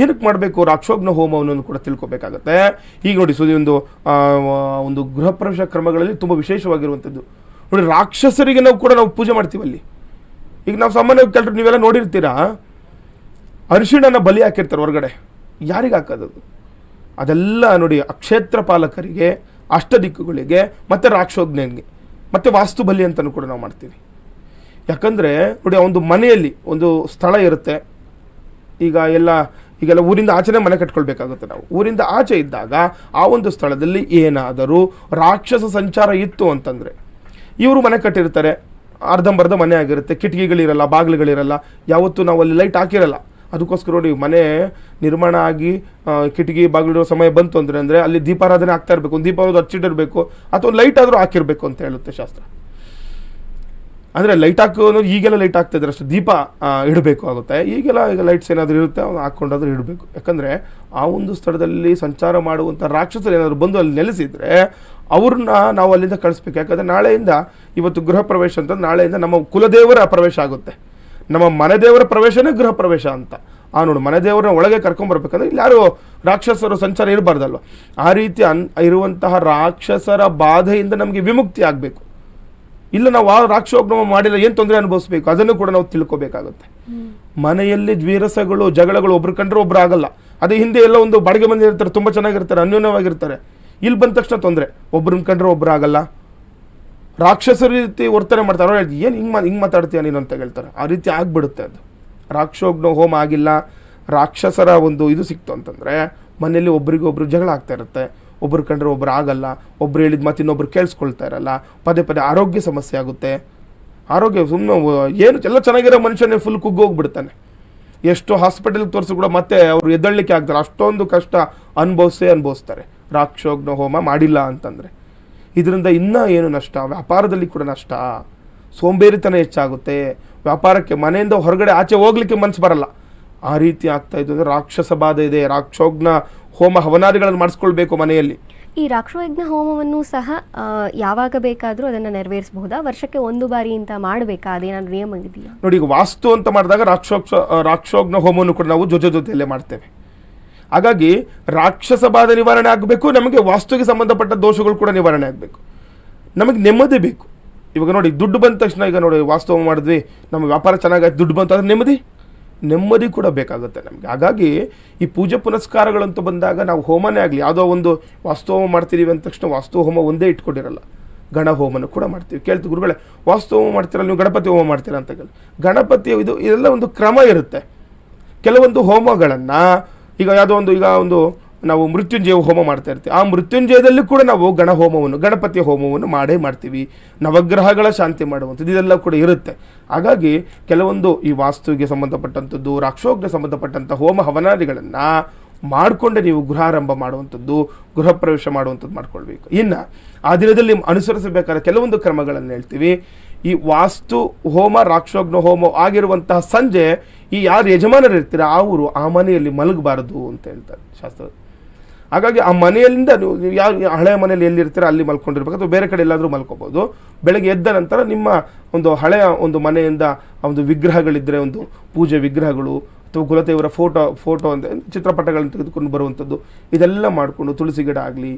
ಏನಕ್ಕೆ ಮಾಡಬೇಕು? ರಾಕ್ಷೋಗ್ನ ಹೋಮವನ್ನು ಕೂಡ ತಿಳ್ಕೊಬೇಕಾಗತ್ತೆ. ಈಗ ನೋಡಿ, ಸುದಿ ಒಂದು ಒಂದು ಗೃಹ ಪ್ರವೇಶ ಕ್ರಮಗಳಲ್ಲಿ ತುಂಬ ವಿಶೇಷವಾಗಿರುವಂಥದ್ದು. ನೋಡಿ, ರಾಕ್ಷಸರಿಗೆ ನಾವು ಕೂಡ ನಾವು ಪೂಜೆ ಮಾಡ್ತೀವಿ ಅಲ್ಲಿ. ಈಗ ನಾವು ಸಾಮಾನ್ಯವಾಗಿ ಕೆಲರು ನೀವೆಲ್ಲ ನೋಡಿರ್ತೀರಾ? ಅರಿಶಿಣನ ಬಲಿ ಹಾಕಿರ್ತಾರೆ ಹೊರಗಡೆ. ಯಾರಿಗೆ ಹಾಕೋದು ಅದೆಲ್ಲ ನೋಡಿ ಅಕ್ಷೇತ್ರ ಪಾಲಕರಿಗೆ, ಅಷ್ಟದಿಕ್ಕುಗಳಿಗೆ, ಮತ್ತು ರಾಕ್ಷೋಜ್ಞನಿಗೆ, ಮತ್ತು ವಾಸ್ತುಬಲಿ ಅಂತಲೂ ಕೂಡ ನಾವು ಮಾಡ್ತೀವಿ. ಯಾಕಂದರೆ ನೋಡಿ ಒಂದು ಮನೆಯಲ್ಲಿ ಒಂದು ಸ್ಥಳ ಇರುತ್ತೆ. ಈಗ ಎಲ್ಲ, ಈಗೆಲ್ಲ ಊರಿಂದ ಆಚೆನೇ ಮನೆ ಕಟ್ಕೊಳ್ಬೇಕಾಗುತ್ತೆ ನಾವು. ಊರಿಂದ ಆಚೆ ಇದ್ದಾಗ ಆ ಒಂದು ಸ್ಥಳದಲ್ಲಿ ಏನಾದರೂ ರಾಕ್ಷಸ ಸಂಚಾರ ಇತ್ತು ಅಂತಂದರೆ, ಇವರು ಮನೆ ಕಟ್ಟಿರ್ತಾರೆ. ಅರ್ಧಂಬರ್ಧ ಮನೆ ಆಗಿರುತ್ತೆ. ಕಿಟಕಿಗಳಿರಲ್ಲ, ಬಾಗಿಲುಗಳಿರಲ್ಲ. ಯಾವತ್ತೂ ನಾವು ಅಲ್ಲಿ ಲೈಟ್ ಹಾಕಿರಲ್ಲ. ಅದಕ್ಕೋಸ್ಕರ ನೋಡಿ, ಮನೆ ನಿರ್ಮಾಣ ಆಗಿ ಕಿಟಕಿ ಬಾಗಿಲಿರೋ ಸಮಯ ಬಂತು ಅಂದರೆ ಅಂದರೆ ಅಲ್ಲಿ ದೀಪಾರಾಧನೆ ಆಗ್ತಾ ಇರಬೇಕು. ಒಂದು ದೀಪ ಅನ್ನೋದು ಹಚ್ಚಿಟ್ಟಿರಬೇಕು ಅಥವಾ ಲೈಟ್ ಆದರೂ ಹಾಕಿರಬೇಕು ಅಂತ ಹೇಳುತ್ತೆ ಶಾಸ್ತ್ರ. ಅಂದರೆ ಲೈಟ್ ಹಾಕೋದು ಈಗೆಲ್ಲ ಲೈಟ್ ಇದ್ದಾರೆ ಅಷ್ಟು. ದೀಪ ಇಡಬೇಕು ಆಗುತ್ತೆ. ಈಗೆಲ್ಲ, ಈಗ ಲೈಟ್ಸ್ ಏನಾದರೂ ಇರುತ್ತೆ, ಅವ್ನು ಹಾಕ್ಕೊಂಡಾದ್ರೂ ಇಡಬೇಕು. ಯಾಕಂದರೆ ಆ ಒಂದು ಸ್ಥಳದಲ್ಲಿ ಸಂಚಾರ ಮಾಡುವಂಥ ರಾಕ್ಷಸರು ಏನಾದರೂ ಬಂದು ಅಲ್ಲಿ ನೆಲೆಸಿದರೆ ಅವ್ರನ್ನ ನಾವು ಅಲ್ಲಿಂದ ಕಳಿಸ್ಬೇಕು. ಯಾಕಂದರೆ ನಾಳೆಯಿಂದ ಇವತ್ತು ಗೃಹ ಪ್ರವೇಶ ಅಂತ ನಾಳೆಯಿಂದ ನಮ್ಮ ಕುಲದೇವರ ಪ್ರವೇಶ ಆಗುತ್ತೆ. ನಮ್ಮ ಮನೆ ದೇವರ ಪ್ರವೇಶನೇ ಗೃಹ ಪ್ರವೇಶ ಅಂತ. ಆ ನೋಡು ಮನೆ ದೇವರನ್ನ ಒಳಗೆ ಕರ್ಕೊಂಬರ್ಬೇಕಂದ್ರೆ ಇಲ್ಲಿ ಯಾರು ರಾಕ್ಷಸರು ಸಂಚಾರ ಇರಬಾರ್ದಲ್ವ? ಆ ರೀತಿ ಅನ್ ಇರುವಂತಹ ರಾಕ್ಷಸರ ಬಾಧೆಯಿಂದ ನಮಗೆ ವಿಮುಕ್ತಿ ಆಗಬೇಕು. ಇಲ್ಲ ನಾವು ಆ ರಾಕ್ಷೋಗ್ನವ ಮಾಡಿಲ್ಲ ಏನು ತೊಂದರೆ ಅನುಭವಿಸ್ಬೇಕು? ಅದನ್ನು ಕೂಡ ನಾವು ತಿಳ್ಕೊಬೇಕಾಗುತ್ತೆ. ಮನೆಯಲ್ಲಿ ದ್ವೀರಸಗಳು ಜಗಳಗಳು ಒಬ್ರು ಕಂಡ್ರೆ ಒಬ್ರು ಆಗಲ್ಲ. ಅದೇ ಹಿಂದೆ ಎಲ್ಲ ಒಂದು ಬಾಡಿಗೆ ಬಂದಿರ್ತಾರೆ ತುಂಬ ಚೆನ್ನಾಗಿರ್ತಾರೆ ಅನ್ಯೋನ್ಯವಾಗಿರ್ತಾರೆ. ಇಲ್ಲಿ ಬಂದ ತಕ್ಷಣ ತೊಂದರೆ. ಒಬ್ರನ್ನ ಕಂಡ್ರೆ ಒಬ್ರು ಆಗಲ್ಲ. ರಾಕ್ಷಸರ ರೀತಿ ವರ್ತನೆ ಮಾಡ್ತಾರೆ. ಅವ್ರು ಏನು ಹಿಂಗೆ ಮಾ, ಹಿಂಗೆ ಮಾತಾಡ್ತೀಯ ನೀನು? ಅಂತ ಹೇಳ್ತಾರೆ. ಆ ರೀತಿ ಆಗಿಬಿಡುತ್ತೆ ಅದು. ರಾಕ್ಷೋಗ್ನ ಹೋಮ ಆಗಿಲ್ಲ. ರಾಕ್ಷಸರ ಒಂದು ಇದು ಸಿಕ್ತು ಅಂತಂದರೆ, ಮನೆಯಲ್ಲಿ ಒಬ್ರಿಗೊಬ್ರು ಜಗಳ ಆಗ್ತಾ ಇರುತ್ತೆ. ಒಬ್ರು ಕಂಡ್ರೆ ಒಬ್ರು ಆಗಲ್ಲ. ಒಬ್ರು ಹೇಳಿದ ಮಾತು ಇನ್ನೊಬ್ರು ಕೇಳಿಸ್ಕೊಳ್ತಾ ಇರಲ್ಲ. ಪದೇ ಪದೇ ಆರೋಗ್ಯ ಸಮಸ್ಯೆ ಆಗುತ್ತೆ. ಆರೋಗ್ಯ ಸುಮ್ಮನೆ ಏನು, ಎಲ್ಲ ಚೆನ್ನಾಗಿರೋ ಮನುಷ್ಯನೇ ಫುಲ್ ಕುಗ್ಗೋಗ್ಬಿಡ್ತಾನೆ ಎಷ್ಟು ಹಾಸ್ಪಿಟಲ್ಗೆ ತೋರಿಸಿ ಕೂಡ ಮತ್ತೆ ಅವರು ಎದ್ದಳಲಿಕ್ಕೆ ಆಗ್ತಾರೆ ಅಷ್ಟೊಂದು ಕಷ್ಟ ಅನುಭವಿಸೇ ಅನುಭವಿಸ್ತಾರೆ. ರಾಕ್ಷೋಗ್ನ ಹೋಮ ಮಾಡಿಲ್ಲ ಅಂತಂದರೆ. ಇದರಿಂದ ಇನ್ನೂ ಏನು ನಷ್ಟ? ವ್ಯಾಪಾರದಲ್ಲಿ ಕೂಡ ನಷ್ಟ. ಸೋಂಬೇರಿತನ ಹೆಚ್ಚಾಗುತ್ತೆ. ವ್ಯಾಪಾರಕ್ಕೆ ಮನೆಯಿಂದ ಹೊರಗಡೆ ಆಚೆ ಹೋಗ್ಲಿಕ್ಕೆ ಮನಸ್ಸು ಬರಲ್ಲ. ಆ ರೀತಿ ಆಗ್ತಾ ಇದ್ದು ಅಂದರೆ ರಾಕ್ಷಸ ಬಾಧೆ ಇದೆ. ರಾಕ್ಷೋಗ್ನ ಹೋಮ ಹವನಾದಿಗಳನ್ನು ಮಾಡಿಸ್ಕೊಳ್ಬೇಕು ಮನೆಯಲ್ಲಿ. ಈ ರಾಕ್ಷಯಜ್ಞ ಹೋಮವನ್ನು ಸಹ ಯಾವಾಗ ಬೇಕಾದರೂ ಅದನ್ನು ನೆರವೇರಿಸಬಹುದಾ? ವರ್ಷಕ್ಕೆ ಒಂದು ಬಾರಿ ಅಂತ ಮಾಡಬೇಕಾ? ಅದೇನಾದ್ರೂ ನಿಯಮ ಇದೆಯಾ? ನೋಡಿ ಈಗ ವಾಸ್ತು ಅಂತ ಮಾಡಿದಾಗ ರಾಕ್ಷೋಕ್ಷ ರಾಕ್ಷೋಗ್ನ ಹೋಮವನ್ನು ಕೂಡ ನಾವು ಜೊತೆ ಜೊತೆಯಲ್ಲೇ ಮಾಡ್ತೇವೆ. ಹಾಗಾಗಿ ರಾಕ್ಷಸ ಬಾಧ ನಿವಾರಣೆ ಆಗಬೇಕು, ನಮಗೆ ವಾಸ್ತುಗೆ ಸಂಬಂಧಪಟ್ಟ ದೋಷಗಳು ಕೂಡ ನಿವಾರಣೆ ಆಗಬೇಕು. ನಮಗೆ ನೆಮ್ಮದಿ ಬೇಕು. ಇವಾಗ ನೋಡಿ, ದುಡ್ಡು ಬಂದ ತಕ್ಷಣ ಈಗ ನೋಡಿ, ವಾಸ್ತವ ಮಾಡಿದ್ವಿ, ನಮ್ಮ ವ್ಯಾಪಾರ ಚೆನ್ನಾಗಾಯ್ತು, ದುಡ್ಡು ಬಂತು, ಅಂದರೆ ನೆಮ್ಮದಿ? ನೆಮ್ಮದಿ ಕೂಡ ಬೇಕಾಗುತ್ತೆ ನಮಗೆ. ಹಾಗಾಗಿ ಈ ಪೂಜೆ ಪುನಸ್ಕಾರಗಳಂತೂ ಬಂದಾಗ ನಾವು ಹೋಮನೇ ಆಗಲಿ, ಯಾವುದೋ ಒಂದು ವಾಸ್ತವ ಹೋಮ ಮಾಡ್ತಿದ್ದೀವಿ ಅಂದ ತಕ್ಷಣ ವಾಸ್ತು ಹೋಮ ಒಂದೇ ಇಟ್ಕೊಂಡಿರಲ್ಲ. ಗಣ ಹೋಮನ ಕೂಡ ಮಾಡ್ತೀವಿ. ಕೇಳ್ತೀವಿ, ಗುರುಗಳೇ ವಾಸ್ತು ಹೋಮ ಮಾಡ್ತೀರಲ್ಲ, ನೀವು ಗಣಪತಿ ಹೋಮ ಮಾಡ್ತೀರಾ ಅಂತ ಕೇಳಿ. ಗಣಪತಿ ಇದು, ಇದೆಲ್ಲ ಒಂದು ಕ್ರಮ ಇರುತ್ತೆ. ಕೆಲವೊಂದು ಹೋಮಗಳನ್ನು ಈಗ ಯಾವುದೋ ಒಂದು, ಈಗ ಒಂದು ನಾವು ಮೃತ್ಯುಂಜಯ ಹೋಮ ಮಾಡ್ತಾ ಇರ್ತೀವಿ ಆ ಮೃತ್ಯುಂಜಯದಲ್ಲಿ ಕೂಡ ನಾವು ಗಣ ಹೋಮವನ್ನು ಗಣಪತಿ ಹೋಮವನ್ನು ಮಾಡೇ ಮಾಡ್ತೀವಿ. ನವಗ್ರಹಗಳ ಶಾಂತಿ ಮಾಡುವಂಥದ್ದು ಇದೆಲ್ಲ ಕೂಡ ಇರುತ್ತೆ. ಹಾಗಾಗಿ ಕೆಲವೊಂದು ಈ ವಾಸ್ತುವಿಗೆ ಸಂಬಂಧಪಟ್ಟಂಥದ್ದು ರಾಕ್ಷೋಗ್ಗೆ ಸಂಬಂಧಪಟ್ಟಂಥ ಹೋಮ ಹವನಾದಿಗಳನ್ನು ಮಾಡಿಕೊಂಡೇ ನೀವು ಗೃಹಾರಂಭ ಮಾಡುವಂಥದ್ದು, ಗೃಹ ಪ್ರವೇಶ ಮಾಡುವಂಥದ್ದು ಮಾಡ್ಕೊಳ್ಬೇಕು. ಇನ್ನು ಆ ದಿನದಲ್ಲಿ ಅನುಸರಿಸಬೇಕಾದ ಕೆಲವೊಂದು ಕ್ರಮಗಳನ್ನು ಹೇಳ್ತೀವಿ. ಈ ವಾಸ್ತು ಹೋಮ, ರಾಕ್ಷೋಗ್ನ ಹೋಮ ಆಗಿರುವಂತಹ ಸಂಜೆ ಈ ಯಾರು ಯಜಮಾನರು ಇರ್ತೀರ ಊರು ಆ ಮನೆಯಲ್ಲಿ ಮಲಗಬಾರದು ಅಂತ ಹೇಳ್ತಾರೆ ಶಾಸ್ತ್ರ. ಹಾಗಾಗಿ ಆ ಮನೆಯಲ್ಲಿಂದ ನೀವು ಯಾವ ಹಳೆ ಮನೆಯಲ್ಲಿ ಎಲ್ಲಿರ್ತೀರ, ಅಲ್ಲಿ ಮಲ್ಕೊಂಡಿರ್ಬೇಕು ಅಥವಾ ಬೇರೆ ಕಡೆ ಎಲ್ಲಾದರೂ ಮಲ್ಕೋಬೋದು. ಬೆಳಗ್ಗೆ ಎದ್ದ ನಂತರ ನಿಮ್ಮ ಒಂದು ಹಳೆಯ ಒಂದು ಮನೆಯಿಂದ ಆ ಒಂದು ವಿಗ್ರಹಗಳಿದ್ದರೆ ಒಂದು ಪೂಜೆ ವಿಗ್ರಹಗಳು ಅಥವಾ ಕುಲದೇವರ ಫೋಟೋ ಫೋಟೋ ಅಂತ ಚಿತ್ರಪಟಗಳನ್ನು ತೆಗೆದುಕೊಂಡು ಬರುವಂಥದ್ದು, ಇದೆಲ್ಲ ಮಾಡಿಕೊಂಡು ತುಳಸಿ ಗಿಡ ಆಗಲಿ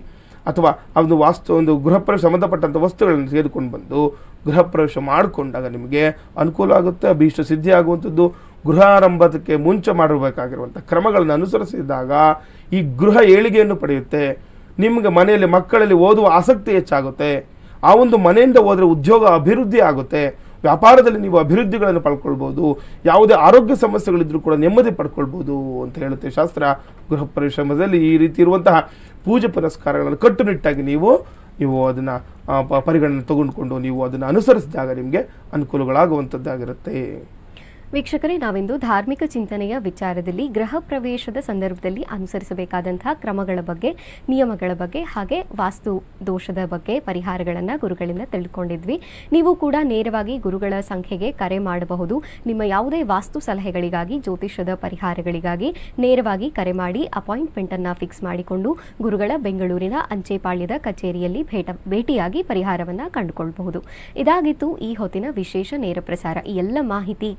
ಅಥವಾ ಆ ಒಂದು ವಾಸ್ತು, ಒಂದು ಗೃಹ ಸಂಬಂಧಪಟ್ಟಂಥ ವಸ್ತುಗಳನ್ನು ತೆಗೆದುಕೊಂಡು ಬಂದು ಗೃಹ ಪ್ರವೇಶ ಮಾಡಿಕೊಂಡಾಗ ನಿಮಗೆ ಅನುಕೂಲ ಆಗುತ್ತೆ, ಅಭೀಷ್ಟ ಸಿದ್ಧಿ ಆಗುವಂಥದ್ದು. ಗೃಹಾರಂಭಕ್ಕೆ ಮುಂಚೆ ಮಾಡಬೇಕಾಗಿರುವಂಥ ಕ್ರಮಗಳನ್ನು ಅನುಸರಿಸಿದಾಗ ಈ ಗೃಹ ಏಳಿಗೆಯನ್ನು ಪಡೆಯುತ್ತೆ. ನಿಮಗೆ ಮನೆಯಲ್ಲಿ ಮಕ್ಕಳಲ್ಲಿ ಓದುವ ಆಸಕ್ತಿ ಹೆಚ್ಚಾಗುತ್ತೆ. ಆ ಒಂದು ಮನೆಯಿಂದ ಹೋದರೆ ಉದ್ಯೋಗ ಅಭಿವೃದ್ಧಿ ಆಗುತ್ತೆ. ವ್ಯಾಪಾರದಲ್ಲಿ ನೀವು ಅಭಿವೃದ್ಧಿಗಳನ್ನು ಪಡ್ಕೊಳ್ಬೋದು. ಯಾವುದೇ ಆರೋಗ್ಯ ಸಮಸ್ಯೆಗಳಿದ್ರೂ ಕೂಡ ನೆಮ್ಮದಿ ಪಡ್ಕೊಳ್ಬೋದು ಅಂತ ಹೇಳುತ್ತೆ ಶಾಸ್ತ್ರ. ಗೃಹ ಪರಿಶ್ರಮದಲ್ಲಿ ಈ ರೀತಿ ಇರುವಂತಹ ಪೂಜೆ ಪುರಸ್ಕಾರಗಳನ್ನು ಕಟ್ಟುನಿಟ್ಟಾಗಿ ನೀವು ನೀವು ಅದನ್ನು ಪರಿಗಣನೆ ತಗೊಂಡ್ಕೊಂಡು ನೀವು ಅದನ್ನು ಅನುಸರಿಸಿದಾಗ ನಿಮಗೆ ಅನುಕೂಲಗಳಾಗುವಂಥದ್ದಾಗಿರುತ್ತೆ. ವೀಕ್ಷಕರೇ, ನಾವಿಂದು ಧಾರ್ಮಿಕ ಚಿಂತನೆಯ ವಿಚಾರದಲ್ಲಿ ಗೃಹ ಪ್ರವೇಶದ ಸಂದರ್ಭದಲ್ಲಿ ಅನುಸರಿಸಬೇಕಾದಂತಹ ಕ್ರಮಗಳ ಬಗ್ಗೆ, ನಿಯಮಗಳ ಬಗ್ಗೆ ಹಾಗೆ ವಾಸ್ತು ದೋಷದ ಬಗ್ಗೆ ಪರಿಹಾರಗಳನ್ನು ಗುರುಗಳಿಂದ ತಿಳ್ಕೊಂಡಿದ್ವಿ. ನೀವು ಕೂಡ ನೇರವಾಗಿ ಗುರುಗಳ ಸಂಖ್ಯೆಗೆ ಕರೆ ಮಾಡಬಹುದು. ನಿಮ್ಮ ಯಾವುದೇ ವಾಸ್ತು ಸಲಹೆಗಳಿಗಾಗಿ ಜ್ಯೋತಿಷದ ಪರಿಹಾರಗಳಿಗಾಗಿ ನೇರವಾಗಿ ಕರೆ ಮಾಡಿ ಅಪಾಯಿಂಟ್ಮೆಂಟ್ ಅನ್ನ ಫಿಕ್ಸ್ ಮಾಡಿಕೊಂಡು ಗುರುಗಳ ಬೆಂಗಳೂರಿನ ಅಂಚೆಪಾಳ್ಯದ ಕಚೇರಿಯಲ್ಲಿ ಭೇಟ, ಭೇಟಿಯಾಗಿ ಪರಿಹಾರವನ್ನು ಕಂಡುಕೊಳ್ಳಬಹುದು ಇದಾಗಿತ್ತು ಈ ಹೊತ್ತಿನ ವಿಶೇಷ ನೇರ ಪ್ರಸಾರ. ಈ ಎಲ್ಲ ಮಾಹಿತಿ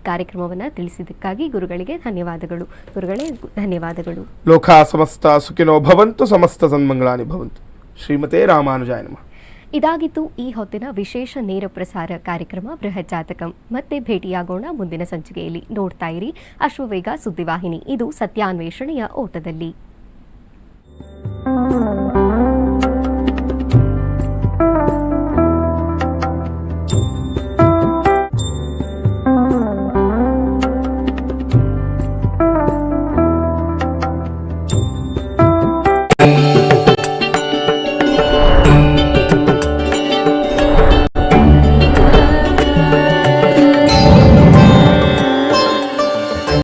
ಕಾರ್ಯಕ್ರಮವನ್ನು ತಿಳಿಸಿದ್ದಕ್ಕಾಗಿ ಗುರುಗಳಿಗೆ ಧನ್ಯವಾದಗಳು. ಗುರುಗಳೇ ಧನ್ಯವಾದಗಳು. ಲೋಕ ಸಮಸ್ತ ಸುಖಿನೋ ಭವಂತು ಸಮಸ್ತ ಸನ್ಮಂಗಳಾನಿ ಭವಂತು. ಶ್ರೀಮತೆ ರಾಮಾನುಜಾಯ ನಮಃ. ಇದಾಗಿತ್ತು ಈ ಹೊತ್ತಿನ ವಿಶೇಷ ನೇರ ಪ್ರಸಾರ ಕಾರ್ಯಕ್ರಮ ಬೃಹತ್ ಜಾತಕಂ ಮತ್ತೆ ಭೇಟಿಯಾಗೋಣ ಮುಂದಿನ ಸಂಚಿಕೆಯಲ್ಲಿ. ನೋಡ್ತಾ ಇರಿ ಅಶ್ವವೇಗ ಸುದ್ದಿವಾಹಿನಿ. ಇದು ಸತ್ಯಾನ್ವೇಷಣೆಯ ಓಟದಲ್ಲಿ.